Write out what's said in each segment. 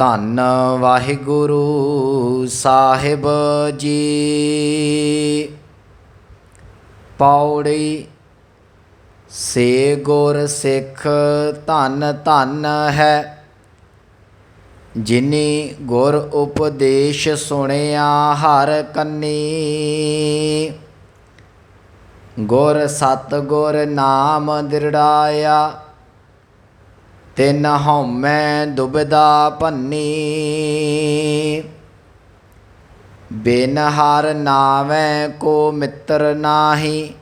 ਧੰਨ ਵਾਹਿਗੁਰੂ ਸਾਹਿਬ ਜੀ। ਪੌੜੀ ਸੇ ਗੁਰ ਸਿੱਖ ਧੰਨ ਧੰਨ ਹੈ। ਜਿਨੀ ਗੁਰ ਉਪਦੇਸ਼ ਸੁਣਿਆ ਹਰ ਕੰਨੀ। ਗੁਰ ਸਤ ਗੁਰ ਨਾਮ ਦਿੜਾਇਆ ਤਿਨ ਹਉਮੈ ਦੁਬਿਧਾ ਭੰਨੀ। ਬਿਨ ਹਰ ਨਾਵੈ ਕੋ ਮਿੱਤਰ ਨਾਹੀ।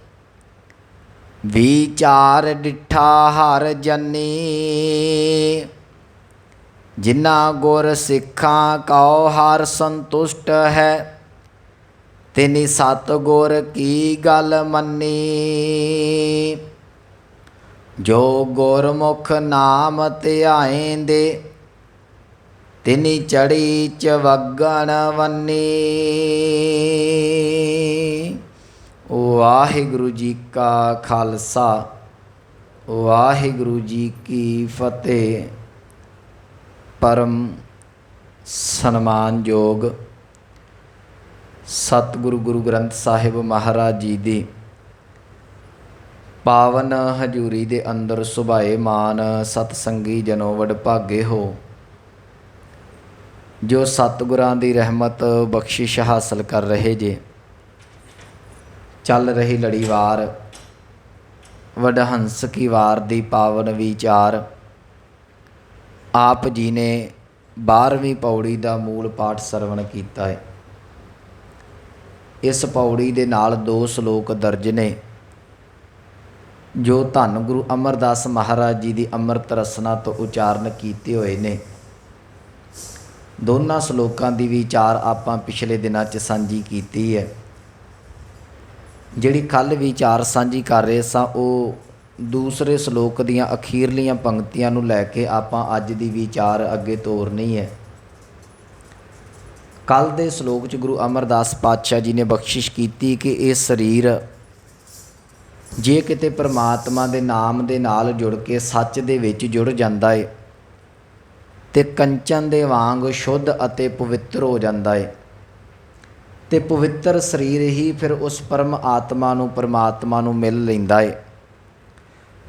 ਵਿਚਾਰ ਡਿਠਾ ਹਰ ਜਨੀ। ਜਿਨਾ ਗੁਰ ਸਿੱਖਾਂ ਕਉ ਹਰ ਸੰਤੁਸ਼ਟ ਹੈ। ਤਿਨੀ ਸਤ ਗੁਰ ਕੀ ਗੱਲ ਮੰਨੀ। ਜੋ ਗੁਰਮੁਖ ਨਾਮ ਧਿਆਏਂਦੇ ਤਿਨੀ ਚੜੀ ਚਵਗਣ ਵੰਨੀ। ਵਾਹਿਗੁਰੂ ਜੀ ਕਾ ਖਾਲਸਾ ਵਾਹਿਗੁਰੂ ਜੀ ਕੀ ਫਤਿਹ। ਪਰਮ ਸਨਮਾਨਯੋਗ ਸਤਿਗੁਰੂ ਗੁਰੂ ਗ੍ਰੰਥ ਸਾਹਿਬ ਮਹਾਰਾਜ ਜੀ ਦੀ ਪਾਵਨ ਹਜੂਰੀ ਦੇ ਅੰਦਰ ਸੁਭਾਏ ਮਾਨ ਸਤ ਸੰਗੀ ਜਨੋ ਵਡ ਭਾਗੇ ਹੋ। ਜੋ ਸਤਿਗੁਰਾਂ ਦੀ ਰਹਿਮਤ ਬਖਸ਼ਿਸ਼ ਹਾਸਲ ਕਰ ਰਹੇ ਜੇ। ਚੱਲ ਰਹੀ ਲੜੀਵਾਰ ਵਡਹੰਸ ਕੀ ਵਾਰ ਦੀ ਪਾਵਨ ਵਿਚਾਰ। ਆਪ ਜੀ ਨੇ 12ਵੀਂ ਪੌੜੀ ਦਾ ਮੂਲ ਪਾਠ ਸਰਵਣ ਕੀਤਾ ਹੈ ਇਸ ਪੌੜੀ ਦੇ ਨਾਲ ਦੋ ਸ਼ਲੋਕ ਦਰਜ ਨੇ। ਜੋ ਧੰਨ ਗੁਰੂ ਅਮਰਦਾਸ ਮਹਾਰਾਜ ਜੀ ਦੀ ਅੰਮ੍ਰਿਤ ਰਸਨਾ ਤੋਂ ਉਚਾਰਨ ਕੀਤੇ ਹੋਏ ਨੇ। ਦੋਨਾਂ ਸ਼ਲੋਕਾਂ ਦੀ ਵਿਚਾਰ ਆਪਾਂ ਪਿਛਲੇ ਦਿਨਾਂ 'ਚ ਸਾਂਝੀ ਕੀਤੀ ਹੈ। ਜਿਹੜੀ ਕੱਲ ਵਿਚਾਰ ਸਾਂਝੀ ਕਰ ਰਹੇ ਸਾਂ, ਉਹ ਦੂਸਰੇ ਸ਼ਲੋਕ ਦੀਆਂ ਅਖੀਰਲੀਆਂ ਪੰਕਤੀਆਂ ਨੂੰ ਲੈ ਕੇ ਆਪਾਂ ਅੱਜ ਦੀ ਵਿਚਾਰ ਅੱਗੇ ਤੋਰਨੀ ਹੈ। ਕੱਲ ਦੇ ਸ਼ਲੋਕ 'ਚ ਗੁਰੂ ਅਮਰਦਾਸ ਪਾਤਸ਼ਾਹ ਜੀ ਨੇ ਬਖਸ਼ਿਸ਼ ਕੀਤੀ ਕਿ ਇਹ ਸਰੀਰ ਜੇ ਕਿਤੇ ਪ੍ਰਮਾਤਮਾ ਦੇ ਨਾਮ ਦੇ ਨਾਲ ਜੁੜ ਕੇ ਸੱਚ ਦੇ ਵਿੱਚ ਜੁੜ ਜਾਂਦਾ ਏ, ਤੇ ਕੰਚਨ ਦੇ ਵਾਂਗ ਸ਼ੁੱਧ ਅਤੇ ਪਵਿੱਤਰ ਹੋ ਜਾਂਦਾ ਏ। ਤੇ ਪਵਿੱਤਰ ਸਰੀਰ ਹੀ ਫਿਰ ਉਸ ਪਰਮ ਆਤਮਾ ਨੂੰ ਪਰਮਾਤਮਾ ਨੂੰ ਮਿਲ ਲੈਂਦਾ ਏ।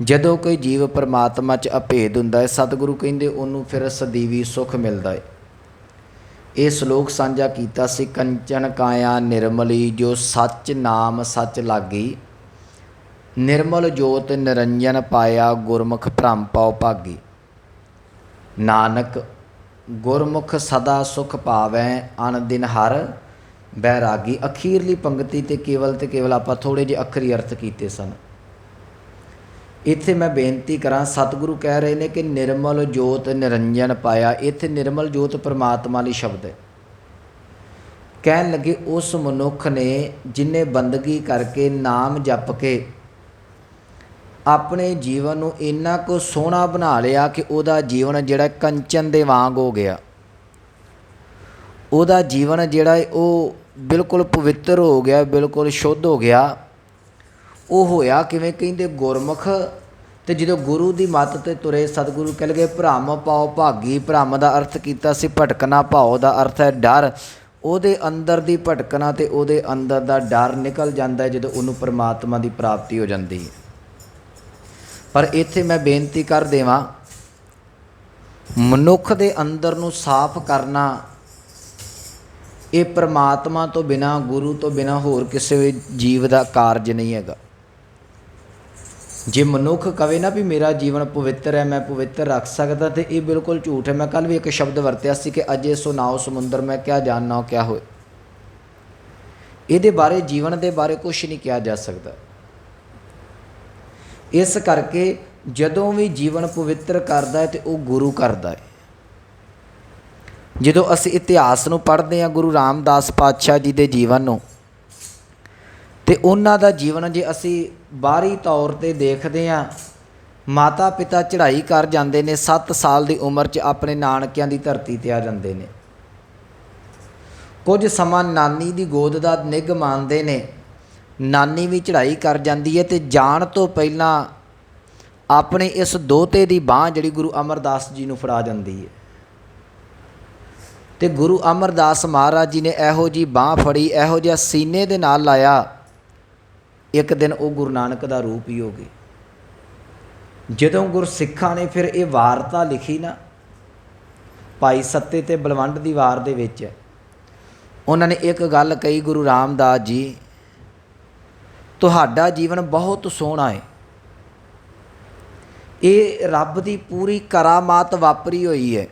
ਜਦੋਂ ਕੋਈ ਜੀਵ ਪਰਮਾਤਮਾ 'ਚ ਅਭੇਦ ਹੁੰਦਾ ਹੈ ਸਤਿਗੁਰੂ ਕਹਿੰਦੇ ਉਹਨੂੰ ਫਿਰ ਸਦੀਵੀ ਸੁਖ ਮਿਲਦਾ ਹੈ ਇਹ ਸ਼ਲੋਕ ਸਾਂਝਾ ਕੀਤਾ ਸੀ, ਕੰਚਨ ਕਾਇਆ ਨਿਰਮਲੀ ਜੋ ਸੱਚ ਨਾਮ ਸੱਚ ਲਾਗੀ ਨਿਰਮਲ ਜੋਤ ਨਿਰੰਜਨ ਪਾਇਆ ਗੁਰਮੁਖ ਭ੍ਰਮ ਪਾਉ ਭਾਗੀ। ਨਾਨਕ, ਗੁਰਮੁਖ ਸਦਾ ਸੁਖ ਪਾਵੈ ਅਨ ਦਿਨ ਹਰ ਬੈਰਾਗੀ। ਅਖੀਰਲੀ ਪੰਕਤੀ ਤੇ ਕੇਵਲ ਤੇ ਕੇਵਲ ਆਪਾਂ ਥੋੜੇ ਜਿਹੇ ਅੱਖਰੀ ਅਰਥ ਕੀਤੇ ਸਨ। ਇੱਥੇ ਮੈਂ ਬੇਨਤੀ ਕਰਾਂ, ਸਤਿਗੁਰੂ ਕਹਿ ਰਹੇ ਨੇ ਕਿ ਨਿਰਮਲ ਜੋਤ ਨਿਰੰਜਨ ਪਾਇਆ, ਇੱਥੇ ਨਿਰਮਲ ਜੋਤ ਪਰਮਾਤਮਾ ਲਈ ਸ਼ਬਦ ਹੈ। ਕਹਿਣ ਲੱਗੇ, ਉਸ ਮਨੁੱਖ ਨੇ ਜਿਨੇ ਬੰਦਗੀ ਕਰਕੇ ਨਾਮ ਜਪ ਕੇ ਆਪਣੇ ਜੀਵਨ ਨੂੰ ਇੰਨਾ ਕੁ ਸੋਹਣਾ ਬਣਾ ਲਿਆ ਕਿ ਉਹਦਾ ਜੀਵਨ ਜਿਹੜਾ ਕੰਚਨ ਦੇ ਵਾਂਗ ਹੋ ਗਿਆ। ਉਹਦਾ ਜੀਵਨ ਜਿਹੜਾ ਉਹ ਬਿਲਕੁਲ ਪਵਿੱਤਰ ਹੋ ਗਿਆ, ਬਿਲਕੁਲ ਸ਼ੁੱਧ ਹੋ ਗਿਆ। ਉਹ ਹੋਇਆ ਕਿਵੇਂ? ਕਹਿੰਦੇ ਗੁਰਮੁਖ ਤੇ ਜਦੋਂ ਗੁਰੂ ਦੀ ਮੱਤ ਤੇ ਤੁਰੇ, ਸਤਿਗੁਰੂ ਕਹਿ ਲਗੇ, ਭ੍ਰਮ ਪਾਓ ਭਾਗੀ, ਭ੍ਰਮ ਦਾ ਅਰਥ ਕੀਤਾ ਸੀ ਭਟਕਣਾ ਭਾਉ ਦਾ ਅਰਥ ਹੈ ਡਰ। ਉਹਦੇ ਅੰਦਰ ਦੀ ਭਟਕਣਾ ਤੇ ਉਹਦੇ ਅੰਦਰ ਦਾ ਡਰ ਨਿਕਲ ਜਾਂਦਾ ਹੈ ਜਦੋਂ ਉਹਨੂੰ ਪ੍ਰਮਾਤਮਾ ਦੀ ਪ੍ਰਾਪਤੀ ਹੋ ਜਾਂਦੀ ਹੈ ਪਰ ਇੱਥੇ ਮੈਂ ਬੇਨਤੀ ਕਰ ਦੇਵਾਂ, ਮਨੁੱਖ ਦੇ ਅੰਦਰ ਨੂੰ ਸਾਫ਼ ਕਰਨਾ, ਇਹ ਪ੍ਰਮਾਤਮਾ ਤੋਂ ਬਿਨਾ, ਗੁਰੂ ਤੋਂ ਬਿਨਾ ਹੋਰ ਕਿਸੇ ਵੀ ਜੀਵ ਦਾ ਕਾਰਜ ਨਹੀਂ ਹੈਗਾ। ਜੇ ਮਨੁੱਖ ਕਵੇ ਨਾ ਵੀ ਮੇਰਾ ਜੀਵਨ ਪਵਿੱਤਰ ਹੈ, ਮੈਂ ਪਵਿੱਤਰ ਰੱਖ ਸਕਦਾ ਤੇ ਇਹ ਬਿਲਕੁਲ ਝੂਠ ਹੈ। ਮੈਂ ਕੱਲ ਵੀ ਇੱਕ ਸ਼ਬਦ ਵਰਤਿਆ ਸੀ ਕਿ ਅਜੇ ਸੁਨਾਓ ਸਮੁੰਦਰ, ਮੈਂ ਕਿਆ ਜਾਣਨਾ ਕਿਆ ਹੋਏ। ਇਹਦੇ ਬਾਰੇ, ਜੀਵਨ ਦੇ ਬਾਰੇ ਕੁਝ ਨਹੀਂ ਕਿਹਾ ਜਾ ਸਕਦਾ। ਇਸ ਕਰਕੇ ਜਦੋਂ ਵੀ ਜੀਵਨ ਪਵਿੱਤਰ ਕਰਦਾ ਹੈ ਤੇ ਉਹ ਗੁਰੂ ਕਰਦਾ ਹੈ। ਜਦੋਂ ਅਸੀਂ ਇਤਿਹਾਸ ਨੂੰ ਪੜ੍ਹਦੇ ਹਾਂ ਗੁਰੂ ਰਾਮਦਾਸ ਪਾਤਸ਼ਾਹ ਜੀ ਦੇ ਜੀਵਨ ਨੂੰ, ਤੇ ਉਹਨਾਂ ਦਾ ਜੀਵਨ ਜੇ ਅਸੀਂ ਬਾਹਰੀ ਤੌਰ ਤੇ ਦੇਖਦੇ ਹਾਂ ਮਾਤਾ ਪਿਤਾ ਚੜ੍ਹਾਈ ਕਰ ਜਾਂਦੇ ਨੇ 7 ਸਾਲ ਦੀ ਉਮਰ 'ਚ ਆਪਣੇ ਨਾਨਕਿਆਂ ਦੀ ਧਰਤੀ ਤੇ ਆ ਜਾਂਦੇ ਨੇ। ਕੁਝ ਸਮਾਂ ਨਾਨੀ ਦੀ ਗੋਦ ਦਾ ਨਿੱਘ ਮਾਣਦੇ ਨੇ ਨਾਨੀ ਵੀ ਚੜ੍ਹਾਈ ਕਰ ਜਾਂਦੀ ਹੈ ਤੇ ਜਾਣ ਤੋਂ ਪਹਿਲਾਂ ਆਪਣੇ ਇਸ ਦੋਤੇ ਦੀ ਬਾਹ ਜਿਹੜੀ ਗੁਰੂ ਅਮਰਦਾਸ ਜੀ ਨੂੰ ਫੜਾ ਜਾਂਦੀ ਹੈ ਤੇ ਗੁਰੂ ਅਮਰਦਾਸ ਮਹਾਰਾਜ ਜੀ ਨੇ ਇਹੋ ਜੀ ਬਾਹ ਫੜੀ, ਇਹੋ ਜਿਹਾ ਸੀਨੇ ਦੇ ਨਾਲ ਲਾਇਆ, ਇੱਕ ਦਿਨ ਉਹ ਗੁਰੂ ਨਾਨਕ ਦਾ ਰੂਪ ਹੀ ਹੋ ਗਏ ਜਦੋਂ ਗੁਰਸਿੱਖਾਂ ਨੇ ਫਿਰ ਇਹ ਵਾਰਤਾ ਲਿਖੀ ਨਾ, ਭਾਈ ਸੱਤੇ ਤੇ ਬਲਵੰਡ ਦੀ ਵਾਰ ਦੇ ਵਿੱਚ, ਉਹਨਾਂ ਨੇ ਇੱਕ ਗੱਲ ਕਹੀ ਗੁਰੂ ਰਾਮਦਾਸ ਜੀ ਤੁਹਾਡਾ ਜੀਵਨ ਬਹੁਤ ਸੋਹਣਾ ਹੈ ਇਹ ਰੱਬ ਦੀ ਪੂਰੀ ਕਰਾਮਾਤ ਵਾਪਰੀ ਹੋਈ ਹੈ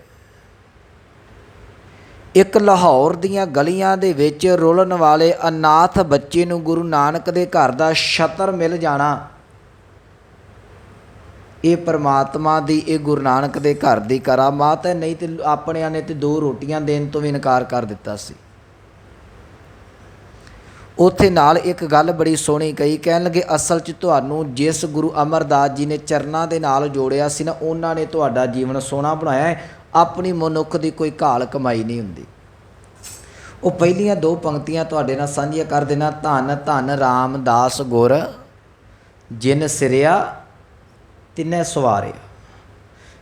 ਇੱਕ ਲਾਹੌਰ ਦੀਆਂ ਗਲੀਆਂ ਦੇ ਵਿੱਚ ਰੁਲਣ ਵਾਲੇ ਅਨਾਥ ਬੱਚੇ ਨੂੰ ਗੁਰੂ ਨਾਨਕ ਦੇ ਘਰ ਦਾ ਛਤਰ ਮਿਲ ਜਾਣਾ। ਇਹ ਪਰਮਾਤਮਾ ਦੀ, ਇਹ ਗੁਰੂ ਨਾਨਕ ਦੇ ਘਰ ਦੀ ਕਰਾਮਾਤ ਹੈ ਨਹੀਂ ਤੇ ਆਪਣਿਆਂ ਨੇ ਤੇ ਦੋ ਰੋਟੀਆਂ ਦੇਣ ਤੋਂ ਵੀ ਇਨਕਾਰ ਕਰ ਦਿੱਤਾ ਸੀ। ਉੱਥੇ ਨਾਲ ਇੱਕ ਗੱਲ ਬੜੀ ਸੋਹਣੀ ਕਹੀ, ਕਹਿਣ ਲੱਗੇ, ਅਸਲ 'ਚ ਤੁਹਾਨੂੰ ਜਿਸ ਗੁਰੂ ਅਮਰਦਾਸ ਜੀ ਨੇ ਚਰਨਾਂ ਦੇ ਨਾਲ ਜੋੜਿਆ ਸੀ ਨਾ, ਉਹਨਾਂ ਨੇ ਤੁਹਾਡਾ ਜੀਵਨ ਸੋਹਣਾ ਬਣਾਇਆ ਹੈ। ਆਪਣੀ ਮਨੁੱਖ ਦੀ ਕੋਈ ਘਾਲ ਕਮਾਈ ਨਹੀਂ ਹੁੰਦੀ। ਉਹ ਪਹਿਲੀਆਂ ਦੋ ਪੰਕਤੀਆਂ ਤੁਹਾਡੇ ਨਾਲ ਸਾਂਝੀਆਂ ਕਰ ਦੇਣਾ। ਧੰਨ ਧੰਨ ਰਾਮਦਾਸ ਗੁਰ, ਜਿਨ ਸਿਰਿਆ, ਤਿੰਨੇ ਸਵਾਰਿਆ।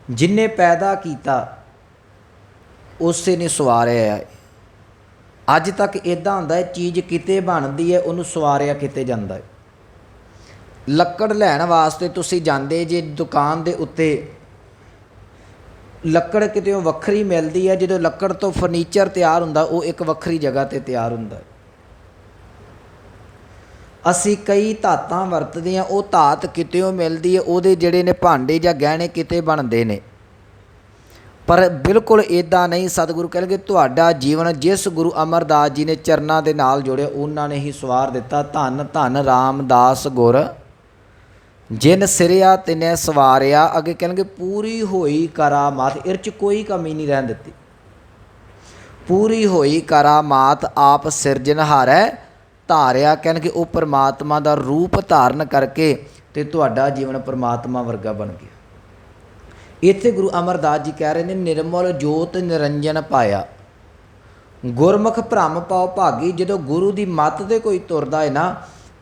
ਜਿਨੇ ਪੈਦਾ ਕੀਤਾ, ਉਸੇ ਨੇ ਸਵਾਰਿਆ ਅੱਜ ਤੱਕ ਇਦਾਂ ਹੁੰਦਾ ਹੈ, ਚੀਜ਼ ਕਿਤੇ ਬਣਦੀ ਹੈ, ਉਹਨੂੰ ਸਵਾਰਿਆ ਕਿਤੇ ਜਾਂਦਾ ਹੈ। ਲੱਕੜ ਲੈਣ ਵਾਸਤੇ ਤੁਸੀਂ ਜਾਂਦੇ ਜੇ ਦੁਕਾਨ ਦੇ ਉੱਤੇ, ਲੱਕੜ ਕਿਤੇੋਂ ਵੱਖਰੀ ਮਿਲਦੀ ਹੈ, ਜਦੋਂ ਲੱਕੜ ਤੋਂ ਫਰਨੀਚਰ ਤਿਆਰ ਹੁੰਦਾ, ਉਹ ਇੱਕ ਵੱਖਰੀ ਜਗ੍ਹਾ ਤੇ ਤਿਆਰ ਹੁੰਦਾ ਅਸੀਂ ਕਈ ਧਾਤਾਂ ਵਰਤਦੇ ਆ ਉਹ ਧਾਤ ਕਿਤੇੋਂ ਮਿਲਦੀ ਹੈ, ਉਹਦੇ ਜਿਹੜੇ ਨੇ ਭਾਂਡੇ ਜਾਂ ਗਹਿਣੇ ਕਿਤੇ ਬਣਦੇ ਨੇ। ਪਰ ਬਿਲਕੁਲ ਇਦਾਂ ਨਹੀਂ ਸਤਿਗੁਰੂ ਕਹਿਣਗੇ ਤੁਹਾਡਾ ਜੀਵਨ ਜਿਸ ਗੁਰੂ ਅਮਰਦਾਸ ਜੀ ਨੇ ਚਰਨਾਂ ਦੇ ਨਾਲ ਜੋੜਿਆ, ਉਹਨਾਂ ਨੇ ਹੀ ਸਵਾਰ ਦਿੱਤਾ। ਧੰਨ ਧੰਨ ਰਾਮਦਾਸ ਗੁਰ। ਜਿਨ ਸਿਰਿਆ, ਤਿਨੇ ਸਵਾਰਿਆ। ਅੱਗੇ ਕਹਿਣਗੇ ਪੂਰੀ ਹੋਈ ਕਰਾਮਾਤ। ਇਹ ਚ ਕੋਈ ਕਮੀ ਨਹੀਂ ਰਹਿਣ ਦਿੱਤੀ। ਪੂਰੀ ਹੋਈ ਕਰਾਮਾਤ ਆਪ ਸਿਰਜਣਹਾਰੈ ਧਾਰਿਆ ਕਹਿਣਗੇ ਉਹ ਪਰਮਾਤਮਾ ਦਾ ਰੂਪ ਧਾਰਨ ਕਰਕੇ ਤੇ ਤੁਹਾਡਾ ਜੀਵਨ ਪਰਮਾਤਮਾ ਵਰਗਾ ਬਣ ਗਿਆ। ਇੱਥੇ ਗੁਰੂ ਅਮਰਦਾਸ ਜੀ ਕਹਿ ਰਹੇ ਨੇ, ਨਿਰਮਲ ਜੋਤ ਨਿਰੰਜਨ ਪਾਇਆ। ਗੁਰਮੁਖ ਭ੍ਰਮ ਪਾਉ ਭਾਗੀ, ਜਦੋਂ ਗੁਰੂ ਦੀ ਮੱਤ ਤੇ ਕੋਈ ਤੁਰਦਾ ਹੈ ਨਾ,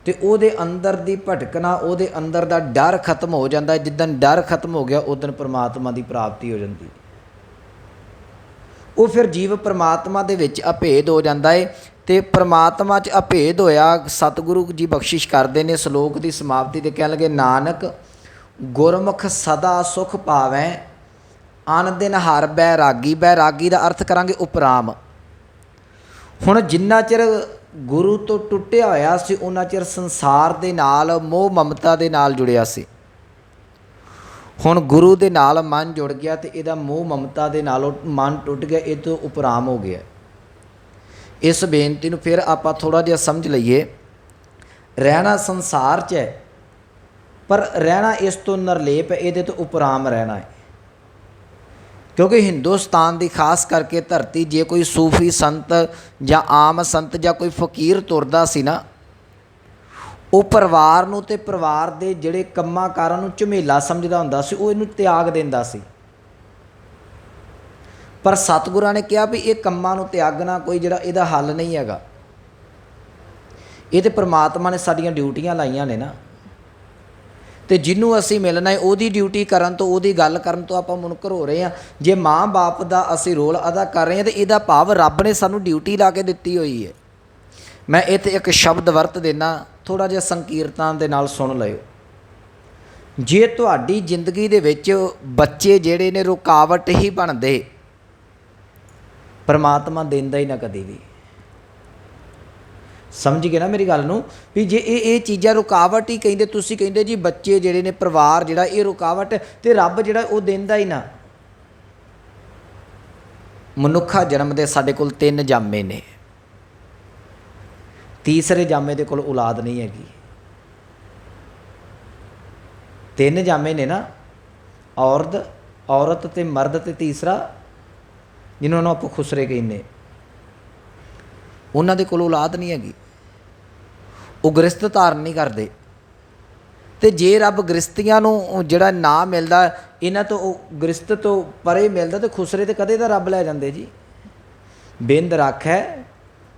ਤੇ ਉਹਦੇ ਅੰਦਰ ਦੀ ਭਟਕਣਾ, ਉਹਦੇ ਅੰਦਰ ਦਾ ਡਰ ਖਤਮ ਹੋ ਜਾਂਦਾ ਜਿੱਦਨ ਡਰ ਖਤਮ ਹੋ ਗਿਆ, ਉਦੋਂ ਪ੍ਰਮਾਤਮਾ ਦੀ ਪ੍ਰਾਪਤੀ ਹੋ ਜਾਂਦੀ ਉਹ ਫਿਰ ਜੀਵ ਪ੍ਰਮਾਤਮਾ ਦੇ ਵਿੱਚ ਅਭੇਦ ਹੋ ਜਾਂਦਾ ਹੈ ਤੇ ਪ੍ਰਮਾਤਮਾ 'ਚ ਅਭੇਦ ਹੋਇਆ, ਸਤਿਗੁਰੂ ਜੀ ਬਖਸ਼ਿਸ਼ ਕਰਦੇ ਨੇ, ਸ਼ਲੋਕ ਦੀ ਸਮਾਪਤੀ ਤੇ ਕਹਿਣ ਲੱਗੇ, ਨਾਨਕ ਗੁਰਮੁਖ ਸਦਾ ਸੁਖ ਪਾਵੈ, ਅਨ ਦਿਨ ਹਰ ਬੈਰਾਗੀ ਬੈਰਾਗੀ ਦਾ ਅਰਥ ਕਰਾਂਗੇ ਉਪਰਾਮ। ਹੁਣ ਜਿੰਨਾ ਚਿਰ ਗੁਰੂ ਤੋਂ ਟੁੱਟਿਆ ਹੋਇਆ ਸੀ ਉਹਨਾਂ ਚਿਰ ਸੰਸਾਰ ਦੇ ਨਾਲ, ਮੋਹ ਮਮਤਾ ਦੇ ਨਾਲ ਜੁੜਿਆ ਸੀ। ਹੁਣ ਗੁਰੂ ਦੇ ਨਾਲ ਮਨ ਜੁੜ ਗਿਆ ਤੇ ਇਹਦਾ ਮੋਹ ਮਮਤਾ ਦੇ ਨਾਲੋਂ ਮਨ ਟੁੱਟ ਗਿਆ, ਇਹ ਤੋਂ ਉਪਰਾਮ ਹੋ ਗਿਆ। ਇਸ ਬੇਨਤੀ ਨੂੰ ਫਿਰ ਆਪਾਂ ਥੋੜਾ ਜਿਹਾ ਸਮਝ ਲਈਏ। ਰਹਿਣਾ ਸੰਸਾਰ 'ਚ ਹੈ। ਪਰ ਰਹਿਣਾ ਇਸ ਤੋਂ ਨਰਲੇਪ ਹੈ, ਇਹਦੇ ਤੋਂ ਉਪਰਾਮ ਰਹਿਣਾ ਹੈ। ਕਿਉਂਕਿ ਹਿੰਦੁਸਤਾਨ ਦੀ ਖਾਸ ਕਰਕੇ ਧਰਤੀ ਜੇ ਕੋਈ ਸੂਫੀ ਸੰਤ ਜਾਂ ਆਮ ਸੰਤ ਜਾਂ ਕੋਈ ਫਕੀਰ ਤੁਰਦਾ ਸੀ ਨਾ, ਉਹ ਪਰਿਵਾਰ ਨੂੰ ਤੇ ਪਰਿਵਾਰ ਦੇ ਜਿਹੜੇ ਕੰਮਾਂ ਕਾਰਾਂ ਨੂੰ ਝਮੇਲਾ ਸਮਝਦਾ ਹੁੰਦਾ ਸੀ, ਉਹ ਇਹਨੂੰ ਤਿਆਗ ਦਿੰਦਾ ਸੀ। ਪਰ ਸਤਿਗੁਰਾਂ ਨੇ ਕਿਹਾ ਵੀ ਇਹ ਕੰਮਾਂ ਨੂੰ ਤਿਆਗਣਾ ਕੋਈ ਜਿਹੜਾ ਇਹਦਾ ਹੱਲ ਨਹੀਂ ਹੈਗਾ। ਇਹ ਤੇ ਪ੍ਰਮਾਤਮਾ ਨੇ ਸਾਡੀਆਂ ਡਿਊਟੀਆਂ ਲਾਈਆਂ ਨੇ ਨਾ। ਤੇ ਜਿਹਨੂੰ ਅਸੀਂ ਮਿਲਣਾ ਹੈ, ਉਹਦੀ ਡਿਊਟੀ ਕਰਨ ਤੋਂ, ਉਹਦੀ ਗੱਲ ਕਰਨ ਤੋਂ ਆਪਾਂ ਮੁਨਕਰ ਹੋ ਰਹੇ ਹਾਂ। ਜੇ ਮਾਂ-ਬਾਪ ਦਾ ਅਸੀਂ ਰੋਲ ਅਦਾ ਕਰ ਰਹੇ ਹਾਂ, ਤੇ ਇਹਦਾ ਭਾਵ ਰੱਬ ਨੇ ਸਾਨੂੰ ਡਿਊਟੀ ਲਾ ਕੇ ਦਿੱਤੀ ਹੋਈ ਹੈ। ਮੈਂ ਇੱਥੇ ਇੱਕ ਸ਼ਬਦ ਵਰਤ ਦੇਣਾ ਥੋੜਾ ਜਿਹਾ ਸੰਕੀਰਤਾਂ ਦੇ ਨਾਲ ਸੁਣ ਲਿਓ। ਜੇ ਤੁਹਾਡੀ ਜ਼ਿੰਦਗੀ ਦੇ ਵਿੱਚ ਬੱਚੇ ਜਿਹੜੇ ਨੇ, ਰੁਕਾਵਟ ਹੀ ਬਣਦੇ, ਪਰਮਾਤਮਾ ਦਿੰਦਾ ਹੀ ਨਾ ਕਦੇ ਵੀ। ਸਮਝ ਗਏ ਨਾ ਮੇਰੀ ਗੱਲ ਨੂੰ? ਵੀ ਜੇ ਇਹ ਇਹ ਚੀਜ਼ਾਂ ਰੁਕਾਵਟ ਹੀ ਕਹਿੰਦੇ, ਤੁਸੀਂ ਕਹਿੰਦੇ ਜੀ ਬੱਚੇ ਜਿਹੜੇ ਨੇ, ਪਰਿਵਾਰ ਜਿਹੜਾ, ਇਹ ਰੁਕਾਵਟ ਤੇ ਰੱਬ ਜਿਹੜਾ, ਉਹ ਦਿੰਦਾ ਹੀ ਨਾ। ਮਨੁੱਖਾ ਜਨਮ ਦੇ ਸਾਡੇ ਕੋਲ ਤਿੰਨ ਜਾਮੇ ਨੇ। ਤੀਸਰੇ ਜਾਮੇ ਦੇ ਕੋਲ ਔਲਾਦ ਨਹੀਂ ਹੈਗੀ। ਤਿੰਨ ਜਾਮੇ ਨੇ ਨਾ ਔਰਤ ਔਰਤ ਤੇ ਮਰਦ ਤੇ ਤੀਸਰਾ ਜਿਨ੍ਹਾਂ ਨੂੰ ਆਪਾਂ ਖੁਸਰੇ ਕਹਿੰਦੇ। ਉਹਨਾਂ ਦੇ ਕੋਲ ਔਲਾਦ ਨਹੀਂ ਹੈਗੀ। ਉਹ ਗ੍ਰਸਤ ਧਾਰਨ ਨਹੀਂ ਕਰਦੇ। ਤੇ ਜੇ ਰੱਬ ਗ੍ਰਸਤੀਆਂ ਨੂੰ ਜਿਹੜਾ ਨਾ ਮਿਲਦਾ, ਇਹਨਾਂ ਤੋਂ ਉਹ ਗ੍ਰਸਤ ਤੋਂ ਪਰੇ ਮਿਲਦਾ, ਤੇ ਖੁਸਰੇ ਤੇ ਕਦੇ ਤਾਂ ਰੱਬ ਲੈ ਜਾਂਦੇ ਜੀ। ਬਿੰਦ ਰੱਖੈ,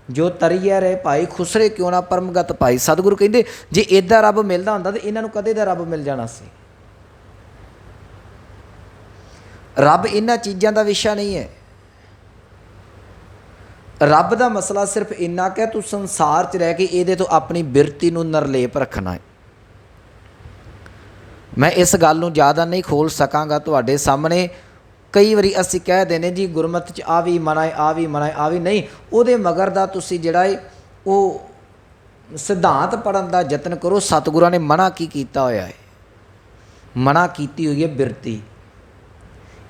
ਜੋ ਤਰੀਐ ਰਹੇ ਭਾਈ, ਖੁਸਰੇ ਕਿਉਂ ਨਾ ਪਰਮਗਤ ਭਾਈ? ਸਤਿਗੁਰੂ ਕਹਿੰਦੇ, ਜੇ ਇਦਾਂ ਰੱਬ ਮਿਲਦਾ ਹੁੰਦਾ, ਤੇ ਇਹਨਾਂ ਨੂੰ ਕਦੇ ਦਾ ਰੱਬ ਮਿਲ ਜਾਣਾ ਸੀ। ਰੱਬ ਇਹਨਾਂ ਚੀਜ਼ਾਂ ਦਾ ਵਿਸ਼ਾ ਨਹੀਂ ਹੈ। ਰੱਬ ਦਾ ਮਸਲਾ ਸਿਰਫ ਇੰਨਾ ਕਿ ਤੂੰ ਸੰਸਾਰ 'ਚ ਰਹਿ ਕੇ ਇਹਦੇ ਤੋਂ ਆਪਣੀ ਬਿਰਤੀ ਨੂੰ ਨਰਲੇਪ ਰੱਖਣਾ ਹੈ। ਮੈਂ ਇਸ ਗੱਲ ਨੂੰ ਜ਼ਿਆਦਾ ਨਹੀਂ ਖੋਲ ਸਕਾਂਗਾ ਤੁਹਾਡੇ ਸਾਹਮਣੇ। ਕਈ ਵਾਰੀ ਅਸੀਂ ਕਹਿ ਦਿੰਦੇ ਜੀ ਗੁਰਮਤਿ 'ਚ ਆ ਵੀ ਮਨਾ ਆ ਵੀ ਮਨਾ ਆ ਵੀ ਨਹੀਂ। ਉਹਦੇ ਮਗਰ ਦਾ ਤੁਸੀਂ ਜਿਹੜਾ ਹੈ, ਉਹ ਸਿਧਾਂਤ ਪੜਨ ਦਾ ਯਤਨ ਕਰੋ, ਸਤਿਗੁਰਾਂ ਨੇ ਮਨਾ ਕੀ ਕੀਤਾ ਹੋਇਆ ਹੈ? ਮਨਾ ਕੀਤੀ ਹੋਈ ਹੈ ਬਿਰਤੀ।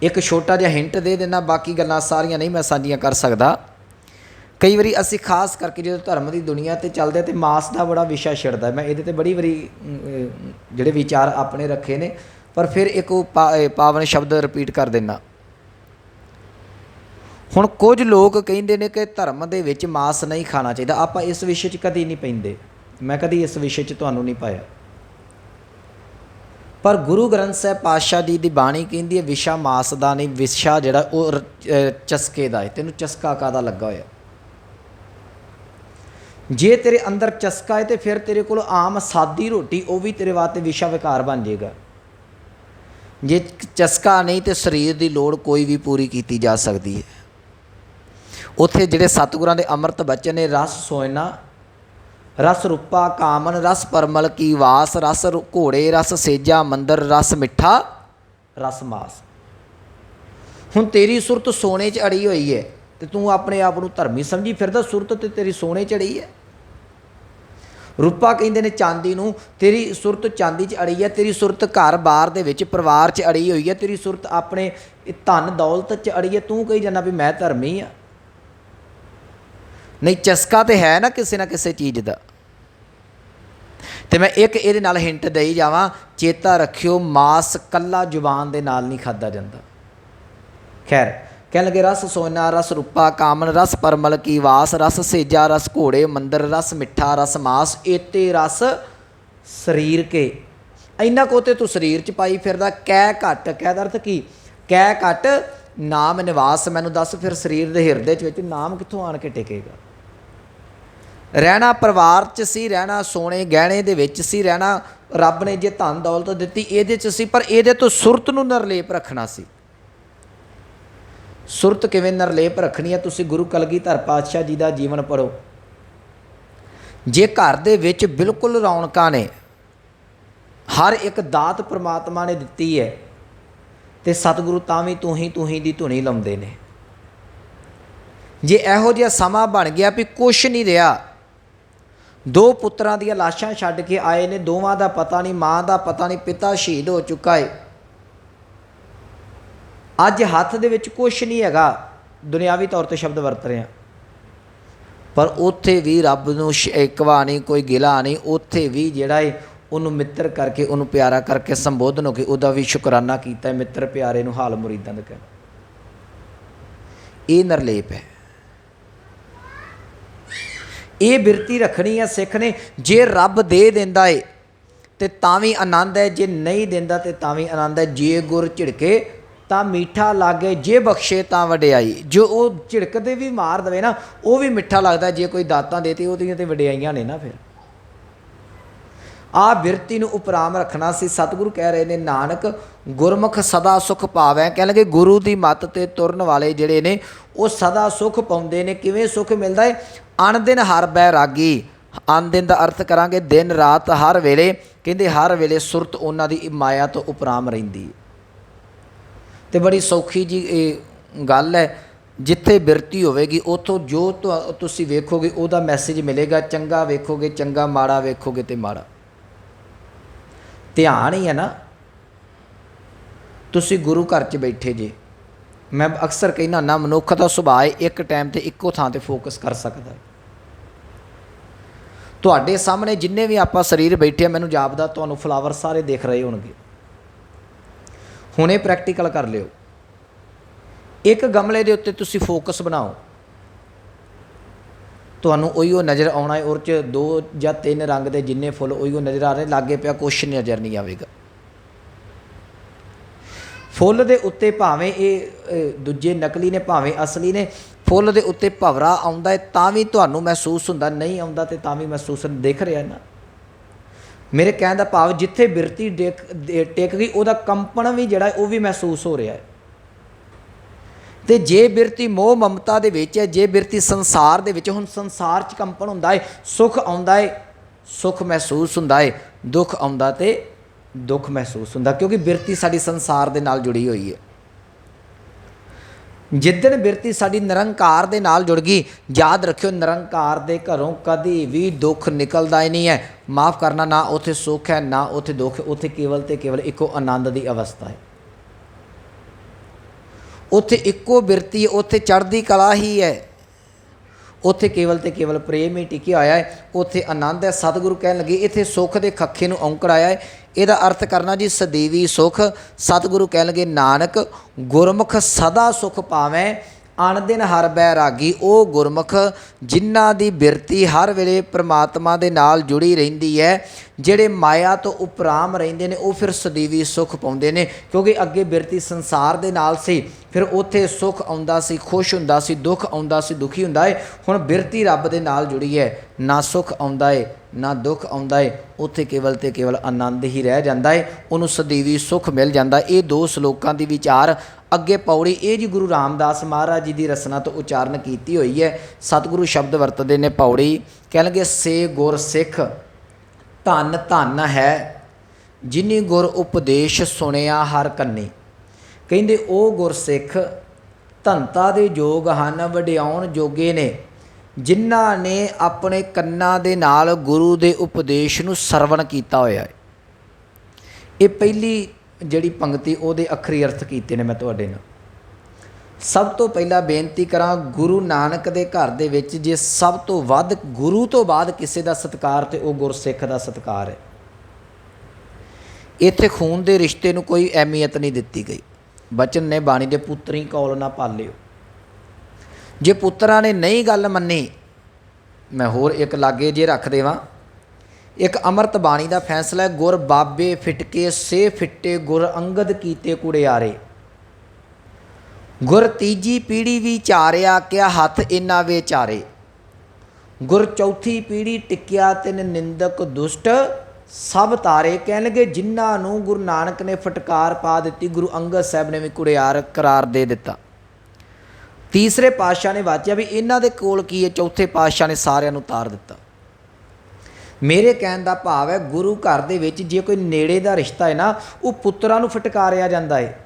ਇੱਕ ਛੋਟਾ ਜਿਹਾ ਹਿੰਟ ਦੇ ਦੇਣਾ ਬਾਕੀ ਗੱਲਾਂ ਸਾਰੀਆਂ ਨਹੀਂ ਮੈਂ ਸਾਂਝੀਆਂ ਕਰ ਸਕਦਾ। ਕਈ ਵਾਰੀ ਅਸੀਂ ਖਾਸ ਕਰਕੇ ਜਦੋਂ ਧਰਮ ਦੀ ਦੁਨੀਆ ਤੇ ਚੱਲਦੇ ਤੇ ਮਾਸ ਦਾ ਬੜਾ ਵਿਸ਼ਾ ਛਿੜਦਾ ਮੈਂ ਇਹਦੇ ਤੇ ਬੜੀ ਵਾਰੀ ਜਿਹੜੇ ਵਿਚਾਰ ਆਪਣੇ ਰੱਖੇ ਨੇ, ਪਰ ਫਿਰ ਇੱਕ ਉਹ ਪਾਵਨ ਸ਼ਬਦ ਰਿਪੀਟ ਕਰ ਦਿੰਦਾ। ਹੁਣ ਕੁਝ ਲੋਕ ਕਹਿੰਦੇ ਨੇ ਕਿ ਧਰਮ ਦੇ ਵਿੱਚ ਮਾਸ ਨਹੀਂ ਖਾਣਾ ਚਾਹੀਦਾ। ਆਪਾਂ ਇਸ ਵਿਸ਼ੇ 'ਚ ਕਦੀ ਨਹੀਂ ਪੈਂਦੇ। ਮੈਂ ਕਦੀ ਇਸ ਵਿਸ਼ੇ 'ਚ ਤੁਹਾਨੂੰ ਨਹੀਂ ਪਾਇਆ। ਪਰ ਗੁਰੂ ਗ੍ਰੰਥ ਸਾਹਿਬ ਪਾਤਸ਼ਾਹ ਜੀ ਦੀ ਬਾਣੀ ਕਹਿੰਦੀ ਹੈ, ਵਿਸ਼ਾ ਮਾਸ ਦਾ ਨਹੀਂ, ਵਿਸ਼ਾ ਜਿਹੜਾ ਉਹ ਚਸਕੇ ਦਾ ਹੈ। ਤੈਨੂੰ ਚਸਕਾ ਕਾਦਾ ਲੱਗਾ ਹੋਇਆ? ਜੇ ਤੇਰੇ ਅੰਦਰ ਚਸਕਾ ਹੈ ਤੇ ਫਿਰ ਤੇਰੇ ਕੋਲ ਆਮ ਸਾਦੀ ਰੋਟੀ, ਉਹ ਵੀ ਤੇਰੇ ਵਾਸਤੇ ਵਿਸ਼ਾ ਵਿਕਾਰ ਬਣ ਜਾਏਗਾ। ਜੇ ਚਸਕਾ ਨਹੀਂ ਤੇ ਸਰੀਰ ਦੀ ਲੋੜ ਕੋਈ ਵੀ ਪੂਰੀ ਕੀਤੀ ਜਾ ਸਕਦੀ ਹੈ। ਉੱਥੇ ਜਿਹੜੇ ਸਤਿਗੁਰਾਂ ਦੇ ਅੰਮ੍ਰਿਤ ਬਚਨ ਨੇ, ਰਸ ਸੋਇਨਾ, ਰਸ ਰੂਪਾ ਕਾਮਨ, ਰਸ ਪਰਮਲ ਕੀ ਵਾਸ, ਰਸ ਰੂ- ਘੋੜੇ, ਰਸ ਸੇਜਾ, ਮੰਦਰ, ਰਸ ਮਿੱਠਾ, ਰਸ ਮਾਸ। ਹੁਣ ਤੇਰੀ ਸੁਰਤ ਸੋਨੇ 'ਚ ਅੜੀ ਹੋਈ ਹੈ। ਤੇ ਤੂੰ ਆਪਣੇ ਆਪ ਨੂੰ ਧਰਮੀ ਸਮਝੀ ਫਿਰਦਾ, ਸੁਰਤ ਤੇ ਤੇਰੀ ਸੋਨੇ 'ਚ ਅੜੀ ਹੈ ਰੂਪਾ ਕਹਿੰਦੇ ਨੇ ਚਾਂਦੀ ਨੂੰ, ਤੇਰੀ ਸੁਰਤ ਚਾਂਦੀ 'ਚ ਅੜੀ ਹੈ ਤੇਰੀ ਸੁਰਤ ਘਰ-ਬਾਰ ਦੇ ਵਿੱਚ ਪਰਿਵਾਰ 'ਚ ਅੜੀ ਹੋਈ ਹੈ ਤੇਰੀ ਸੁਰਤ ਆਪਣੇ ਧਨ ਦੌਲਤ 'ਚ ਅੜੀ ਹੈ ਤੂੰ ਕਹੀ ਜਾਂਦਾ ਵੀ ਮੈਂ ਧਰਮੀ ਆ। ਨਹੀਂ, ਚਸਕਾ ਤੇ ਹੈ ਨਾ ਕਿਸੇ ਨਾ ਕਿਸੇ ਚੀਜ਼ ਦਾ। ਤੇ ਮੈਂ ਇੱਕ ਇਹਦੇ ਨਾਲ ਹਿੰਟ ਦੇਈ ਜਾਵਾਂ, ਚੇਤਾ ਰੱਖਿਓ, ਮਾਸ ਕੱਲਾ ਜ਼ੁਬਾਨ ਦੇ ਨਾਲ ਨਹੀਂ ਖਾਦਾ ਜਾਂਦਾ। ਖੈਰ ਕਹਿਣ ਲੱਗੇ ਰਸ ਸੋਨਾ, ਰਸ ਰੂਪਾ, ਕਾਮਨ, ਰਸ ਪਰਮਲ, ਕੀ ਵਾਸ, ਰਸ ਸੇਜਾ, ਰਸ ਘੋੜੇ, ਮੰਦਰ, ਰਸ ਮਿੱਠਾ, ਰਸ ਮਾਸ, ਏਤੇ ਰਸ ਸਰੀਰ ਕੇ। ਇੰਨਾ ਕੋ ਤੇ ਤੂੰ ਸਰੀਰ ਚ ਪਾਈ ਫਿਰਦਾ, ਕਹਿ ਘਟ, ਕਹਿ ਦਾ ਅਰਥ ਕੀ? ਕਹਿ ਘਟ, ਨਾਮ ਨਿਵਾਸ, ਮੈਨੂੰ ਦੱਸ ਫਿਰ ਸਰੀਰ ਦੇ ਹਿਰਦੇ ਚ ਵਿੱਚ ਨਾਮ ਕਿੱਥੋਂ ਆਣ ਕੇ ਟਿਕੇਗਾ? ਰਹਿਣਾ ਪਰਿਵਾਰ ਚ ਸੀ, ਰਹਿਣਾ ਸੋਨੇ ਗਹਿਣੇ ਦੇ ਵਿੱਚ ਸੀ, ਰਹਿਣਾ ਰੱਬ ਨੇ ਜੇ ਧਨ ਦੌਲਤ ਦਿੱਤੀ, ਇਹਦੇ ਚ ਸੀ, ਪਰ ਇਹਦੇ ਤੋਂ ਸੁਰਤ ਨੂੰ ਨਿਰਲੇਪ ਰੱਖਣਾ ਸੀ। ਸੁਰਤ ਕਿਵੇਂ ਨਰਲੇਪ ਰੱਖਣੀ ਹੈ? ਤੁਸੀਂ ਗੁਰੂ ਕਲਗੀਧਰ ਪਾਤਸ਼ਾਹ ਜੀ ਦਾ ਜੀਵਨ ਪੜੋ ਜੇ ਘਰ ਦੇ ਵਿੱਚ ਬਿਲਕੁਲ ਰੌਣਕਾਂ ਨੇ, ਹਰ ਇੱਕ ਦਾਤ ਪ੍ਰਮਾਤਮਾ ਨੇ ਦਿੱਤੀ ਹੈ, ਤੇ ਸਤਿਗੁਰੂ ਤਾਂ ਵੀ ਤੂੰ ਹੀ ਤੂੰ ਹੀ ਦੀ ਧੁਨੀ ਲਾਉਂਦੇ ਨੇ। ਜੇ ਇਹੋ ਜਿਹਾ ਸਮਾਂ ਬਣ ਗਿਆ ਵੀ ਕੁਛ ਨਹੀਂ ਰਿਹਾ, ਦੋ ਪੁੱਤਰਾਂ ਦੀਆਂ ਲਾਸ਼ਾਂ ਛੱਡ ਕੇ ਆਏ ਨੇ, ਦੋਵਾਂ ਦਾ ਪਤਾ ਨਹੀਂ, ਮਾਂ ਦਾ ਪਤਾ ਨਹੀਂ, ਪਿਤਾ ਸ਼ਹੀਦ ਹੋ ਚੁੱਕਾ ਹੈ ਅੱਜ ਹੱਥ ਦੇ ਵਿੱਚ ਕੁਛ ਨਹੀਂ ਹੈਗਾ। ਦੁਨਿਆਵੀ ਤੌਰ ਤੇ ਸ਼ਬਦ ਵਰਤ ਰਹੇ ਹਾਂ। ਪਰ ਉੱਥੇ ਵੀ ਰੱਬ ਨੂੰ ਸ਼ਿਕਵਾ ਨਹੀਂ, ਕੋਈ ਗਿਲਾ ਨਹੀਂ। ਉੱਥੇ ਵੀ ਜਿਹੜਾ ਹੈ ਉਹਨੂੰ ਮਿੱਤਰ ਕਰਕੇ, ਉਹਨੂੰ ਪਿਆਰਾ ਕਰਕੇ ਸੰਬੋਧਨ ਹੋ ਕੇ, ਉਹਦਾ ਵੀ ਸ਼ੁਕਰਾਨਾ ਕੀਤਾ ਮਿੱਤਰ ਪਿਆਰੇ ਨੂੰ ਹਾਲ ਮੁਰੀਦਾਂ ਦਾ ਕਹਿਣਾ ਇਹ ਨਰਲੇਪ ਹੈ। ਇਹ ਬਿਰਤੀ ਰੱਖਣੀ ਹੈ ਸਿੱਖ ਨੇ। ਜੇ ਰੱਬ ਦੇ ਦਿੰਦਾ ਏ, ਤੇ ਤਾਂ ਵੀ ਆਨੰਦ ਹੈ। ਜੇ ਨਹੀਂ ਦਿੰਦਾ ਤੇ ਤਾਂ ਵੀ ਆਨੰਦ ਹੈ। ਜੇ ਗੁਰ ਝਿੜਕੇ ਤਾਂ ਮੀਠਾ ਲਾਗੇ ਜੇ ਬਖਸ਼ੇ ਤਾਂ ਵਡਿਆਈ। ਜੋ ਉਹ ਝਿੜਕਦੇ ਵੀ ਮਾਰ ਦਵੇ ਨਾ, ਉਹ ਵੀ ਮਿੱਠਾ ਲੱਗਦਾ, ਜੇ ਕੋਈ ਦਾਤਾਂ ਦੇਤੀ ਉਹਦੀਆਂ ਤੇ ਵਡਿਆਈਆਂ ਨੇ ਨਾ ਫਿਰ। ਆ ਬਿਰਤੀ ਨੂੰ ਉਪਰਾਮ ਰੱਖਣਾ ਸੀ। ਸਤਿਗੁਰੂ ਕਹਿ ਰਹੇ ਨੇ, ਨਾਨਕ, ਗੁਰਮੁਖ ਸਦਾ ਸੁਖ ਪਾਵੈ। ਕਹਿੰਦੇ ਗੁਰੂ ਦੀ ਮੱਤ ਤੇ ਤੁਰਨ ਵਾਲੇ ਜਿਹੜੇ ਨੇ, ਉਹ ਸਦਾ ਸੁਖ ਪਾਉਂਦੇ ਨੇ। ਕਿਵੇਂ ਸੁਖ ਮਿਲਦਾ ਹੈ ਅਣ ਦਿਨ ਹਰ ਬੈ ਰਾਗੀ। ਅਣ ਦਿਨ ਦਾ ਅਰਥ ਕਰਾਂਗੇ, ਦਿਨ ਰਾਤ ਹਰ ਵੇਲੇ। ਕਹਿੰਦੇ, ਹਰ ਵੇਲੇ ਸੁਰਤ ਉਹਨਾਂ ਦੀ ਮਾਇਆ ਤੋਂ ਉਪਰਾਮ ਰਹਿੰਦੀ ਹੈ ਤੇ ਬੜੀ ਸੌਖੀ ਜੀ ਇਹ ਗੱਲ ਹੈ। ਜਿੱਥੇ ਬਿਰਤੀ ਹੋਵੇਗੀ, ਉਥੋਂ ਜੋ ਤੁਹਾ- ਤੁਸੀਂ ਵੇਖੋਗੇ, ਉਹਦਾ ਮੈਸੇਜ ਮਿਲੇਗਾ। ਚੰਗਾ ਵੇਖੋਗੇ, ਚੰਗਾ ਮਾੜਾ ਵੇਖੋਗੇ ਤੇ ਮਾੜਾ। ਧਿਆਨ ਹੀ ਹੈ ਨਾ। ਤੁਸੀਂ ਗੁਰੂ ਘਰ 'ਚ ਬੈਠੇ ਜੇ। ਮੈਂ ਅਕਸਰ ਕਹਿੰਦਾ ਨਾ ਮਨੁੱਖ ਦਾ ਸੁਭਾਅ ਇੱਕ ਟਾਈਮ ਤੇ ਇੱਕੋ ਥਾਂ ਤੇ ਫੋਕਸ ਕਰ ਸਕਦਾ ਹੈ। ਤੁਹਾਡੇ ਸਾਹਮਣੇ ਜਿੰਨੇ ਵੀ ਆਪਾਂ ਸਰੀਰ ਬੈਠੇ ਆ, ਮੈਨੂੰ ਜਾਪਦਾ, ਤੁਹਾਨੂੰ ਫਲਾਵਰ ਸਾਰੇ ਦਿਖ ਰਹੇ ਹੋਣਗੇ। ਹੁਣੇ ਪ੍ਰੈਕਟੀਕਲ ਕਰ ਲਿਓ। ਇੱਕ ਗਮਲੇ ਦੇ ਉੱਤੇ ਤੁਸੀਂ ਫੋਕਸ ਬਣਾਓ। ਤੁਹਾਨੂੰ ਉਹੀਓ ਨਜ਼ਰ ਆਉਣਾ ਹੈ ਔਰ ਚ ਦੋ ਜਾਂ ਤਿੰਨ ਰੰਗ ਦੇ ਜਿੰਨੇ ਫੁੱਲ ਉਹੀਓ ਨਜ਼ਰ ਆ ਰਹੇ, ਲਾਗੇ ਪਿਆ ਕੁਛ ਨਜ਼ਰ ਨਹੀਂ ਆਵੇਗਾ। ਫੁੱਲ ਦੇ ਉੱਤੇ ਭਾਵੇਂ ਇਹ ਦੂਜੇ ਨਕਲੀ ਨੇ, ਭਾਵੇਂ ਅਸਲੀ ਨੇ, ਫੁੱਲ ਦੇ ਉੱਤੇ ਭਵਰਾ ਆਉਂਦਾ ਹੈ, ਤਾਂ ਵੀ ਤੁਹਾਨੂੰ ਮਹਿਸੂਸ ਹੁੰਦਾ, ਨਹੀਂ ਆਉਂਦਾ ਤੇ ਤਾਂ ਵੀ ਮਹਿਸੂਸ ਦਿਖ ਰਿਹਾ ਨਾ। ਮੇਰੇ ਕਹਿਣ ਦਾ ਭਾਵ ਜਿੱਥੇ ਬਿਰਤੀ ਡਿਕ- ਦੇ- ਟਿਕ ਗਈ, ਉਹਦਾ ਕੰਪਨ ਵੀ ਜਿਹੜਾ, ਉਹ ਵੀ ਮਹਿਸੂਸ ਹੋ ਰਿਹਾ ਹੈ। ਤੇ ਜੇ ਬਿਰਤੀ ਮੋਹ ਮਮਤਾ ਦੇ ਵਿੱਚ ਹੈ, ਜੇ ਬਿਰਤੀ ਸੰਸਾਰ ਦੇ ਵਿੱਚ, ਹੁਣ ਸੰਸਾਰ 'ਚ ਕੰਪਨ ਹੁੰਦਾ ਹੈ, ਸੁਖ ਆਉਂਦਾ ਹੈ, ਸੁਖ ਮਹਿਸੂਸ ਹੁੰਦਾ ਹੈ, ਦੁੱਖ ਆਉਂਦਾ ਤੇ ਦੁੱਖ ਮਹਿਸੂਸ ਹੁੰਦਾ, ਕਿਉਂਕਿ ਬਿਰਤੀ ਸਾਡੀ ਸੰਸਾਰ ਦੇ ਨਾਲ ਜੁੜੀ ਹੋਈ ਹੈ। ਜਿੱਦਣ ਬਿਰਤੀ ਸਾਡੀ ਨਿਰੰਕਾਰ ਦੇ ਨਾਲ ਜੁੜ ਗਈ, ਯਾਦ ਰੱਖਿਓ ਨਿਰੰਕਾਰ ਦੇ ਘਰੋਂ ਕਦੀ ਵੀ ਦੁੱਖ ਨਿਕਲਦਾ ਹੀ ਨਹੀਂ ਹੈ। ਮਾਫ ਕਰਨਾ ਨਾ ਉਥੇ ਸੁੱਖ ਹੈ, ਨਾ ਉਥੇ ਦੁੱਖ, ਉਥੇ ਕੇਵਲ ਤੇ ਕੇਵਲ ਇੱਕੋ ਆਨੰਦ ਦੀ ਅਵਸਥਾ ਹੈ। ਉਥੇ ਇੱਕੋ ਬਿਰਤੀ ਹੈ ਉਥੇ ਚੜ੍ਹਦੀ ਕਲਾ ਹੀ ਹੈ। ਉਥੇ ਕੇਵਲ ਤੇ ਕੇਵਲ ਪ੍ਰੇਮ ਹੀ ਟਿਕਿਆ ਹੋਇਆ ਹੈ। ਉਥੇ ਆਨੰਦ ਹੈ। ਸਤਿਗੁਰੂ ਕਹਿਣ ਲੱਗੇ, ਇੱਥੇ ਸੁੱਖ ਦੇ ਖੱਖੇ ਨੂੰ ਔਂਕੜ ਆਇਆ ਹੈ। ਇਹਦਾ ਅਰਥ ਕਰਨਾ ਜੀ ਸਦੀਵੀ ਸੁਖ। ਸਤਿਗੁਰੂ ਕਹਿਣਗੇ ਨਾਨਕ ਗੁਰਮੁਖ ਸਦਾ ਸੁਖ ਪਾਵੇਂ। ਅਣਦਿਨ ਹਰ ਬੈ ਰਾਗੀ, ਉਹ ਗੁਰਮੁਖ ਜਿਨ੍ਹਾਂ ਦੀ ਬਿਰਤੀ ਹਰ ਵੇਲੇ ਪ੍ਰਮਾਤਮਾ ਦੇ ਨਾਲ ਜੁੜੀ ਰਹਿੰਦੀ ਹੈ, ਜਿਹੜੇ ਮਾਇਆ ਤੋਂ ਉਪਰਾਮ ਰਹਿੰਦੇ ਨੇ, ਉਹ ਫਿਰ ਸਦੀਵੀ ਸੁਖ ਪਾਉਂਦੇ ਨੇ, ਕਿਉਂਕਿ ਅੱਗੇ ਬਿਰਤੀ ਸੰਸਾਰ ਦੇ ਨਾਲ ਸੀ, ਫਿਰ ਉੱਥੇ ਸੁਖ ਆਉਂਦਾ ਸੀ, ਖੁਸ਼ ਹੁੰਦਾ ਸੀ, ਦੁੱਖ ਆਉਂਦਾ ਸੀ, ਦੁਖੀ ਹੁੰਦਾ ਏ ਹੁਣ ਬਿਰਤੀ ਰੱਬ ਦੇ ਨਾਲ ਜੁੜੀ ਹੈ, ਨਾ ਸੁਖ ਆਉਂਦਾ ਏ, ਨਾ ਦੁੱਖ ਆਉਂਦਾ ਏ, ਉੱਥੇ ਕੇਵਲ ਤੇ ਕੇਵਲ ਆਨੰਦ ਹੀ ਰਹਿ ਜਾਂਦਾ ਏ, ਉਹਨੂੰ ਸਦੀਵੀ ਸੁਖ ਮਿਲ ਜਾਂਦਾ ਇਹ ਦੋ ਸ਼ਲੋਕਾਂ ਦੀ ਵਿਚਾਰ ਅੱਗੇ ਪੌੜੀ, ਇਹ ਜੀ ਗੁਰੂ ਰਾਮਦਾਸ ਮਹਾਰਾਜ ਜੀ ਦੀ ਰਸਨਾ ਤੋਂ ਉਚਾਰਨ ਕੀਤੀ ਹੋਈ ਹੈ। ਸਤਿਗੁਰੂ ਸ਼ਬਦ ਵਰਤਦੇ ਨੇ ਪੌੜੀ। ਕਹਿਣਗੇ, ਸੇ ਗੁਰ ਸਿੱਖ, ਧੰਨ ਧੰਨ ਹੈ, ਜਿਨੀ ਗੁਰ ਉਪਦੇਸ਼ ਸੁਣਿਆ ਹਰ ਕੰਨੀ। ਕਹਿੰਦੇ ਉਹ ਗੁਰਸਿੱਖ ਧੰਤਾ ਦੇ ਯੋਗ ਹਨ, ਵਡਿਆਉਣ ਜੋਗੇ ਨੇ, ਜਿਨ੍ਹਾਂ ਨੇ ਆਪਣੇ ਕੰਨਾਂ ਦੇ ਨਾਲ ਗੁਰੂ ਦੇ ਉਪਦੇਸ਼ ਨੂੰ ਸਰਵਣ ਕੀਤਾ ਹੋਇਆ ਹੈ। ਇਹ ਪਹਿਲੀ ਜਿਹੜੀ ਪੰਕਤੀ ਉਹਦੇ ਅੱਖਰੀ ਅਰਥ ਕੀਤੇ ਨੇ ਮੈਂ ਤੁਹਾਡੇ ਨਾਲ। ਸਭ ਤੋਂ ਪਹਿਲਾਂ ਬੇਨਤੀ ਕਰਾਂ ਗੁਰੂ ਨਾਨਕ ਦੇ ਘਰ ਦੇ ਵਿੱਚ ਜੇ ਸਭ ਤੋਂ ਵੱਧ ਗੁਰੂ ਤੋਂ ਬਾਅਦ ਕਿਸੇ ਦਾ ਸਤਿਕਾਰ ਤੇ ਉਹ ਗੁਰਸਿੱਖ ਦਾ ਸਤਿਕਾਰ ਹੈ। ਇੱਥੇ ਖੂਨ ਦੇ ਰਿਸ਼ਤੇ ਨੂੰ ਕੋਈ ਅਹਿਮੀਅਤ ਨਹੀਂ ਦਿੱਤੀ ਗਈ। ਬਚਨ ਨੇ ਬਾਣੀ ਦੇ ਪੁੱਤਰੀ ਕੌਲ ਨਾ ਪਾਲਿਓ। ਜੇ ਪੁੱਤਰਾਂ ਨੇ ਨਹੀਂ ਗੱਲ ਮੰਨੀ, ਮੈਂ ਹੋਰ ਇੱਕ ਲਾਗੇ ਜੇ ਰੱਖ ਦੇਵਾਂ। ਇੱਕ ਅਮਰਤ ਬਾਣੀ ਦਾ ਫੈਸਲਾ ਗੁਰ ਬਾਬੇ ਫਿਟਕੇ, ਸੇ ਫਿੱਟੇ, ਗੁਰ ਅੰਗਦ ਕੀਤੇ ਕੁੜਿਆਰੇ। ਗੁਰ ਤੀਜੀ ਪੀੜੀ ਵੀ ਚਾਰਿਆ ਕਿਆ ਹੱਥ ਇਨਾ ਵਿਚਾਰੇ ਗੁਰ ਚੌਥੀ ਪੀੜੀ ਟਿਕਿਆ, ਤਿਨ ਨਿੰਦਕ ਦੁਸ਼ਟ। ਸਭ ਤਾਰੇ ਕਹਿਣਗੇ, ਜਿਨ੍ਹਾਂ ਨੂੰ ਗੁਰੂ ਨਾਨਕ ਨੇ ਫਟਕਾਰ ਪਾ ਦਿੱਤੀ, ਗੁਰੂ ਅੰਗਦ ਸਾਹਿਬ ਨੇ ਵੀ ਕੁੜਿਆਰ ਕਰਾਰ ਦੇ ਦਿੱਤਾ। ਤੀਸਰੇ ਪਾਤਸ਼ਾਹ ਨੇ ਵਾਚਿਆ ਵੀ ਇਹਨਾਂ ਦੇ ਕੋਲ ਕੀ ਹੈ? ਚੌਥੇ ਪਾਤਸ਼ਾਹ ਨੇ ਸਾਰਿਆਂ ਨੂੰ ਤਾਰ ਦਿੱਤਾ। ਮੇਰੇ ਕਹਿਣ ਦਾ ਭਾਵ ਹੈ ਗੁਰੂ ਘਰ ਦੇ ਵਿੱਚ ਜੇ ਕੋਈ ਨੇੜੇ ਦਾ ਰਿਸ਼ਤਾ ਹੈ ਨਾ, ਉਹ ਪੁੱਤਰਾਂ ਨੂੰ ਫਟਕਾਰਿਆ ਜਾਂਦਾ ਹੈ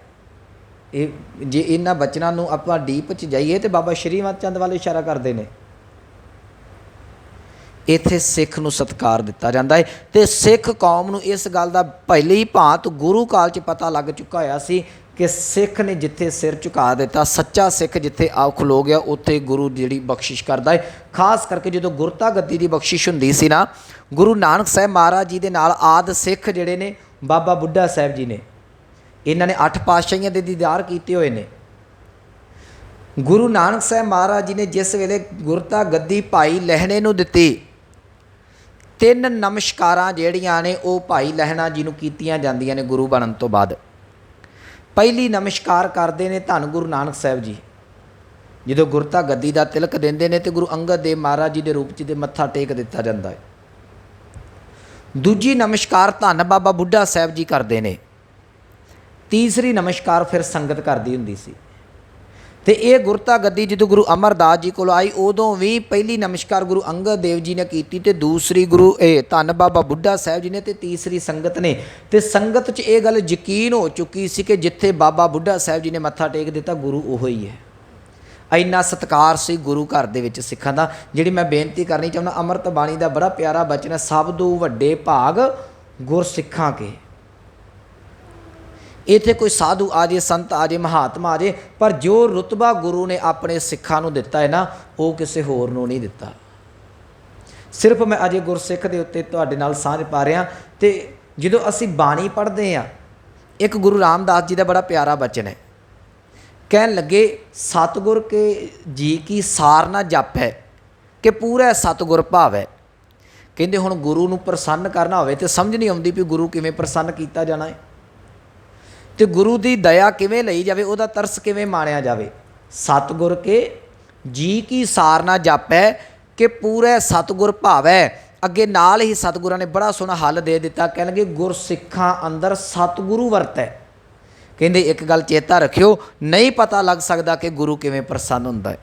ਇਹ ਜੇ ਇਹਨਾਂ ਬਚਨਾਂ ਨੂੰ ਆਪਾਂ ਡੀਪ ਚ ਜਾਈਏ ਤੇ ਬਾਬਾ ਸ਼੍ਰੀਮਤ ਚੰਦ ਵਾਲੇ ਇਸ਼ਾਰਾ ਕਰਦੇ ਨੇ। ਇੱਥੇ ਸਿੱਖ ਨੂੰ ਸਤਕਾਰ ਦਿੱਤਾ ਜਾਂਦਾ ਹੈ ਤੇ ਸਿੱਖ ਕੌਮ ਨੂੰ ਇਸ ਗੱਲ ਦਾ ਪਹਿਲੇ ਭਾਂਤ ਗੁਰੂ ਕਾਲ 'ਚ ਪਤਾ ਲੱਗ ਚੁੱਕਾ ਹੋਇਆ ਸੀ ਕਿ ਸਿੱਖ ਨੇ ਜਿੱਥੇ ਸਿਰ ਝੁਕਾ ਦਿੱਤਾ, ਸੱਚਾ ਸਿੱਖ ਜਿੱਥੇ ਆ ਖਲੋ ਗਿਆ, ਉੱਥੇ ਗੁਰੂ ਜਿਹੜੀ ਬਖਸ਼ਿਸ਼ ਕਰਦਾ ਹੈ ਖਾਸ ਕਰਕੇ ਜਦੋਂ ਗੁਰਤਾ ਗੱਦੀ ਦੀ ਬਖਸ਼ਿਸ਼ ਹੁੰਦੀ ਸੀ ਨਾ, ਗੁਰੂ ਨਾਨਕ ਸਾਹਿਬ ਮਹਾਰਾਜ ਜੀ ਦੇ ਨਾਲ ਆਦ ਸਿੱਖ ਜਿਹੜੇ ਨੇ, ਬਾਬਾ ਬੁੱਢਾ ਸਾਹਿਬ ਜੀ ਨੇ। ਇਹਨਾਂ ਨੇ ਅੱਠ ਪਾਤਸ਼ਾਹੀਆਂ ਦੇ ਦੀਦਾਰ ਕੀਤੇ ਹੋਏ ਨੇ। ਗੁਰੂ ਨਾਨਕ ਸਾਹਿਬ ਮਹਾਰਾਜ ਜੀ ਨੇ ਜਿਸ ਵੇਲੇ ਗੁਰਤਾ ਗੱਦੀ ਭਾਈ ਲਹਿਣੇ ਨੂੰ ਦਿੱਤੀ, ਤਿੰਨ ਨਮਸਕਾਰਾਂ ਜਿਹੜੀਆਂ ਨੇ ਉਹ ਭਾਈ ਲਹਿਣਾ ਜੀ ਨੂੰ ਕੀਤੀਆਂ ਜਾਂਦੀਆਂ ਨੇ ਗੁਰੂ ਬਣਨ ਤੋਂ ਬਾਅਦ। ਪਹਿਲੀ ਨਮਸਕਾਰ ਕਰਦੇ ਨੇ ਧੰਨ ਗੁਰੂ ਨਾਨਕ ਸਾਹਿਬ ਜੀ। ਜਦੋਂ ਗੁਰਤਾ ਗੱਦੀ ਦਾ ਤਿਲਕ ਦਿੰਦੇ ਨੇ ਤੇ ਗੁਰੂ ਅੰਗਦ ਦੇਵ ਮਹਾਰਾਜ ਜੀ ਦੇ ਰੂਪ 'ਚ ਦੇ ਮੱਥਾ ਟੇਕ ਦਿੱਤਾ ਜਾਂਦਾ ਹੈ। ਦੂਜੀ ਨਮਸਕਾਰ ਧੰਨ ਬਾਬਾ ਬੁੱਢਾ ਸਾਹਿਬ ਜੀ ਕਰਦੇ ਨੇ। ਤੀਸਰੀ ਨਮਸਕਾਰ ਫਿਰ ਸੰਗਤ ਕਰਦੀ ਹੁੰਦੀ ਸੀ। ਤੇ ਇਹ ਗੁਰਤਾ ਗੱਦੀ ਜਦੋਂ ਗੁਰੂ ਅਮਰਦਾਸ ਜੀ ਕੋਲ ਆਈ, ਉਦੋਂ ਵੀ ਪਹਿਲੀ ਨਮਸਕਾਰ ਗੁਰੂ ਅੰਗਦ ਦੇਵ ਜੀ ਨੇ ਕੀਤੀ ਤੇ ਦੂਸਰੀ ਗੁਰੂ, ਇਹ ਧੰਨ ਬਾਬਾ ਬੁੱਢਾ ਸਾਹਿਬ ਜੀ ਨੇ ਤੇ ਤੀਸਰੀ ਸੰਗਤ ਨੇ। ਤੇ ਸੰਗਤ 'ਚ ਇਹ ਗੱਲ ਯਕੀਨ ਹੋ ਚੁੱਕੀ ਸੀ ਕਿ ਜਿੱਥੇ ਬਾਬਾ ਬੁੱਢਾ ਸਾਹਿਬ ਜੀ ਨੇ ਮੱਥਾ ਟੇਕ ਦਿੱਤਾ, ਗੁਰੂ ਉਹ ਹੀ ਹੈ। ਇੰਨਾ ਸਤਕਾਰ ਸੀ ਗੁਰੂ ਘਰ ਦੇ ਵਿੱਚ ਸਿੱਖਾਂ ਦਾ, ਜਿਹੜੀ ਮੈਂ ਬੇਨਤੀ ਕਰਨੀ ਚਾਹੁੰਦਾ, ਅੰਮ੍ਰਿਤ ਬਾਣੀ ਦਾ ਬੜਾ ਪਿਆਰਾ ਬਚਨ ਹੈ, ਸਭ ਤੋਂ ਵੱਡੇ ਭਾਗ ਗੁਰ ਸਿੱਖਾਂ ਕੇ। ਇੱਥੇ ਕੋਈ ਸਾਧੂ ਆ ਜੇ, ਸੰਤ ਆ ਜੇ, ਮਹਾਤਮਾ ਆ ਜੇ, ਪਰ ਜੋ ਰਤਬਾ ਗੁਰੂ ਨੇ ਆਪਣੇ ਸਿੱਖਾਂ ਨੂੰ ਦਿੱਤਾ ਹੈ ਨਾ, ਉਹ ਕਿਸੇ ਹੋਰ ਨੂੰ ਨਹੀਂ ਦਿੱਤਾ। ਸਿਰਫ ਮੈਂ ਅਜੇ ਗੁਰਸਿੱਖ ਦੇ ਉੱਤੇ ਤੁਹਾਡੇ ਨਾਲ ਸਾਂਝ ਪਾ ਰਿਹਾ ਤੇ ਜਦੋਂ ਅਸੀਂ ਬਾਣੀ ਪੜ੍ਹਦੇ ਆ ਇੱਕ ਗੁਰੂ ਰਾਮਦਾਸ ਜੀ ਦਾ ਬੜਾ ਪਿਆਰਾ ਬਚਨ ਹੈ। ਕਹਿਣ ਲੱਗੇ, ਸਤਗੁਰ ਕੇ ਜੀ ਕੀ ਸਾਰ ਨਾ ਹੈ ਕਿ ਪੂਰਾ ਸਤਗੁਰ ਭਾਵੈ। ਕਹਿੰਦੇ ਹੁਣ ਗੁਰੂ ਨੂੰ ਪ੍ਰਸੰਨ ਕਰਨਾ ਹੋਵੇ ਤੇ ਸਮਝ ਨਹੀਂ ਆਉਂਦੀ ਵੀ ਗੁਰੂ ਕਿਵੇਂ ਪ੍ਰਸੰਨ ਕੀਤਾ ਜਾਣਾ ਹੈ। ਤੇ ਗੁਰੂ ਦੀ ਦਇਆ ਕਿਵੇਂ ਲਈ ਜਾਵੇ, ਉਹਦਾ ਤਰਸ ਕਿਵੇਂ ਮਾਣਿਆ ਜਾਵੇ? ਸਤਗੁਰ ਕੇ ਜੀ ਕੀ ਸਾਰਨਾ ਜਾਪੈ ਕਿ ਪੂਰੇ ਸਤਗੁਰ ਭਾਵੈ। ਅੱਗੇ ਨਾਲ ਹੀ ਸਤਗੁਰਾਂ ਨੇ ਬੜਾ ਸੋਹਣਾ ਹੱਲ ਦੇ ਦਿੱਤਾ। ਕਹਿਣਗੇ, ਗੁਰਸਿੱਖਾਂ ਅੰਦਰ ਸਤਗੁਰੂ ਵਰਤੈ। ਕਹਿੰਦੇ, ਇੱਕ ਗੱਲ ਚੇਤਾ ਰੱਖਿਓ, ਨਹੀਂ ਪਤਾ ਲੱਗ ਸਕਦਾ ਕਿ ਗੁਰੂ ਕਿਵੇਂ ਪ੍ਰਸੰਨ ਹੁੰਦਾ ਹੈ।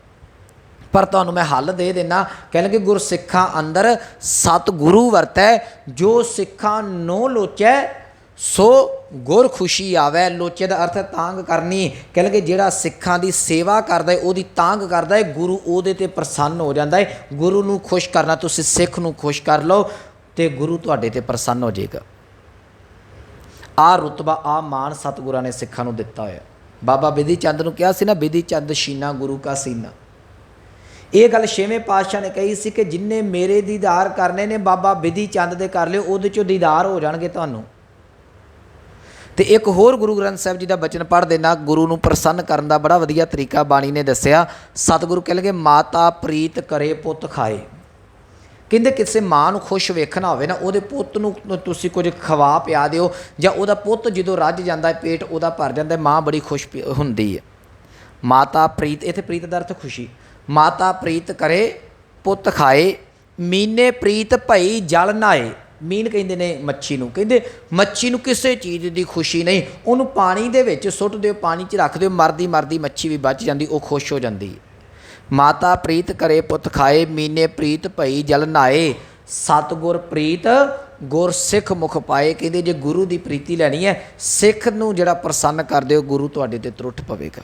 ਪਰ ਤੁਹਾਨੂੰ ਮੈਂ ਹੱਲ ਦੇ ਦੇਣਾ ਕਹਿੰਦੇ ਗੁਰਸਿੱਖਾਂ ਅੰਦਰ ਸਤਗੁਰੂ ਵਰਤੈ, ਜੋ ਸਿੱਖਾਂ ਨੋ ਲੋਚੈ ਸੋ ਗੁਰ ਖੁਸ਼ੀ ਆਵੇ, ਲੋਚੇ ਦਾ ਅਰਥ ਤਾਂਗ ਕਰਨੀ। ਕਹਿੰਦੇ ਕਿ ਜਿਹੜਾ ਸਿੱਖਾਂ ਦੀ ਸੇਵਾ ਕਰਦਾ ਹੈ, ਉਹਦੀ ਤਾਂਗ ਕਰਦਾ ਹੈ, ਗੁਰੂ ਉਹਦੇ ਤੇ ਪ੍ਰਸੰਨ ਹੋ ਜਾਂਦਾ ਹੈ। ਗੁਰੂ ਨੂੰ ਖੁਸ਼ ਕਰਨਾ, ਤੁਸੀਂ ਸਿੱਖ ਨੂੰ ਖੁਸ਼ ਕਰ ਲਓ ਤੇ ਗੁਰੂ ਤੁਹਾਡੇ ਤੇ ਪ੍ਰਸੰਨ ਹੋ ਜਾਏਗਾ। ਆ ਰੁਤਬਾ ਆ ਮਾਨ ਸਤਿਗੁਰਾਂ ਨੇ ਸਿੱਖਾਂ ਨੂੰ ਦਿੱਤਾ ਹੋਇਆ। ਬਾਬਾ ਬਿਧੀ ਚੰਦ ਨੂੰ ਕਿਹਾ ਸੀ ਨਾ, ਬਿਧੀ ਚੰਦ ਸ਼ੀਨਾ ਗੁਰੂ ਕਾ ਸੀਨਾ। ਇਹ ਗੱਲ ਛੇਵੇਂ ਪਾਤਸ਼ਾਹ ਨੇ ਕਹੀ ਸੀ ਕਿ ਜਿਨਨੇ ਮੇਰੇ ਦੀਦਾਰ ਕਰਨੇ ਨੇ, ਬਾਬਾ ਬਿਧੀ ਚੰਦ ਦੇ ਕਰ ਲਿਓ, ਉਹਦੇ ਚੋਂ ਦੀਦਾਰ ਹੋ ਜਾਣਗੇ ਤੁਹਾਨੂੰ। ਤੇ ਇੱਕ ਹੋਰ ਗੁਰੂ ਗ੍ਰੰਥ ਸਾਹਿਬ ਜੀ ਦਾ ਬਚਨ ਪੜ੍ਹਦੇ ਨਾਲ ਗੁਰੂ ਨੂੰ ਪ੍ਰਸੰਨ ਕਰਨ ਦਾ ਬੜਾ ਵਧੀਆ ਤਰੀਕਾ ਬਾਣੀ ਨੇ ਦੱਸਿਆ, ਸਤਿਗੁਰੂ ਕਹਿ ਕਹਿੰਦੇ ਮਾਤਾ ਪ੍ਰੀਤ ਕਰੇ ਪੁੱਤ ਖਾਏ। ਕਹਿੰਦੇ ਕਿਸੇ ਮਾਂ ਨੂੰ ਖੁਸ਼ ਵੇਖਣਾ ਹੋਵੇ ਨਾ, ਉਹਦੇ ਪੁੱਤ ਨੂੰ ਤੁਸੀਂ ਕੁਝ ਖਵਾ ਪਿਆ ਦਿਓ, ਜਾਂ ਉਹਦਾ ਪੁੱਤ ਜਦੋਂ ਰੱਜ ਜਾਂਦਾ ਹੈ ਪੇਟ ਉਹਦਾ ਭਰ ਜਾਂਦਾ, ਮਾਂ ਬੜੀ ਖੁਸ਼ ਪ- ਹੁੰਦੀ ਹੈ। ਮਾਤਾ ਪ੍ਰੀਤ, ਇੱਥੇ ਪ੍ਰੀਤ ਦਾ ਅਰਥ ਖੁਸ਼ੀ। ਮਾਤਾ ਪ੍ਰੀਤ ਕਰੇ, ਪੁੱਤ ਖਾਏ। ਮੀਨੇ ਪ੍ਰੀਤ ਭਈ ਜਲ ਨਾਏ। ਮੀਨ ਕਹਿੰਦੇ ਨੇ ਮੱਛੀ ਨੂੰ। ਕਹਿੰਦੇ ਮੱਛੀ ਨੂੰ ਕਿਸੇ ਚੀਜ਼ ਦੀ ਖੁਸ਼ੀ ਨਹੀਂ। ਉਹਨੂੰ ਪਾਣੀ ਦੇ ਵਿੱਚ ਸੁੱਟ ਦਿਓ, ਪਾਣੀ 'ਚ ਰੱਖ ਦਿਓ, ਮਰਦੀ ਮਰਦੀ ਮੱਛੀ ਵੀ ਬਚ ਜਾਂਦੀ, ਉਹ ਖੁਸ਼ ਹੋ ਜਾਂਦੀ। ਮਾਤਾ ਪ੍ਰੀਤ ਕਰੇ ਪੁੱਤ ਖਾਏ, ਮੀਨੇ ਪ੍ਰੀਤ ਭਈ ਜਲ ਨਾਏ। ਸਤਗੁਰ ਪ੍ਰੀਤ, ਗੁਰ ਸਿੱਖ ਮੁਖ ਪਾਏ। ਕਹਿੰਦੇ ਜੇ ਗੁਰੂ ਦੀ ਪ੍ਰੀਤੀ ਲੈਣੀ ਹੈ, ਸਿੱਖ ਨੂੰ ਜਿਹੜਾ ਪ੍ਰਸੰਨ ਕਰ ਦਿਓ, ਗੁਰੂ ਤੁਹਾਡੇ ਤੇ ਤਰੁੱਠ ਪਵੇਗਾ।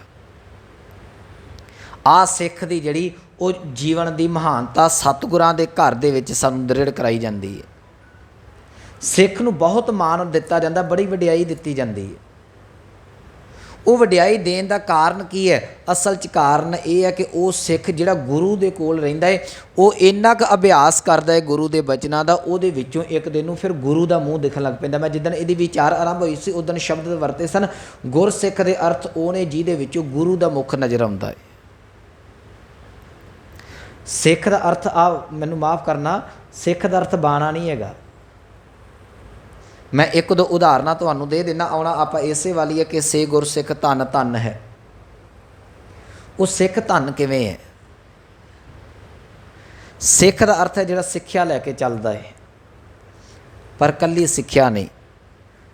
ਆ ਸਿੱਖ ਦੀ ਜਿਹੜੀ ਉਹ ਜੀਵਨ ਦੀ ਮਹਾਨਤਾ ਸਤਿਗੁਰਾਂ ਦੇ ਘਰ ਦੇ ਵਿੱਚ ਸਾਨੂੰ ਦ੍ਰਿੜ ਕਰਾਈ ਜਾਂਦੀ ਹੈ। ਸਿੱਖ ਨੂੰ ਬਹੁਤ ਮਾਣ ਦਿੱਤਾ ਜਾਂਦਾ, ਬੜੀ ਵਡਿਆਈ ਦਿੱਤੀ ਜਾਂਦੀ ਹੈ। ਉਹ ਵਡਿਆਈ ਦੇਣ ਦਾ ਕਾਰਨ ਕੀ ਹੈ? ਅਸਲ 'ਚ ਕਾਰਨ ਇਹ ਹੈ ਕਿ ਉਹ ਸਿੱਖ ਜਿਹੜਾ ਗੁਰੂ ਦੇ ਕੋਲ ਰਹਿੰਦਾ ਹੈ, ਉਹ ਇੰਨਾ ਕੁ ਅਭਿਆਸ ਕਰਦਾ ਹੈ ਗੁਰੂ ਦੇ ਬਚਨਾਂ ਦਾ, ਉਹਦੇ ਵਿੱਚੋਂ ਇੱਕ ਦਿਨ ਨੂੰ ਫਿਰ ਗੁਰੂ ਦਾ ਮੂੰਹ ਦਿਖਣ ਲੱਗ ਪੈਂਦਾ। ਮੈਂ ਜਿੱਦਣ ਇਹਦੀ ਵਿਚਾਰ ਆਰੰਭ ਹੋਈ ਸੀ ਉਦੋਂ ਸ਼ਬਦ ਵਰਤੇ ਸਨ ਗੁਰਸਿੱਖ ਦੇ ਅਰਥ ਉਹ ਨੇ ਜਿਹਦੇ ਵਿੱਚੋਂ ਗੁਰੂ ਦਾ ਮੁੱਖ ਨਜ਼ਰ ਆਉਂਦਾ ਹੈ। ਸਿੱਖ ਦਾ ਅਰਥ ਆ ਮੈਨੂੰ ਮਾਫ ਕਰਨਾ, ਸਿੱਖ ਦਾ ਅਰਥ ਬਾਣਾ ਨਹੀਂ ਹੈਗਾ। ਮੈਂ ਇੱਕ ਦੋ ਉਦਾਹਰਨਾਂ ਤੁਹਾਨੂੰ ਦੇ ਦੇਣਾ ਆਉਣਾ ਆਪਾਂ ਇਸੇ ਵਾਲੀ ਹੈ ਕਿ ਸੇ ਗੁਰਸਿੱਖ ਧੰਨ ਧੰਨ ਹੈ। ਉਹ ਸਿੱਖ ਧੰਨ ਕਿਵੇਂ ਹੈ? ਸਿੱਖ ਦਾ ਅਰਥ ਹੈ ਜਿਹੜਾ ਸਿੱਖਿਆ ਲੈ ਕੇ ਚੱਲਦਾ ਹੈ, ਪਰ ਕੱਲੀ ਸਿੱਖਿਆ ਨਹੀਂ।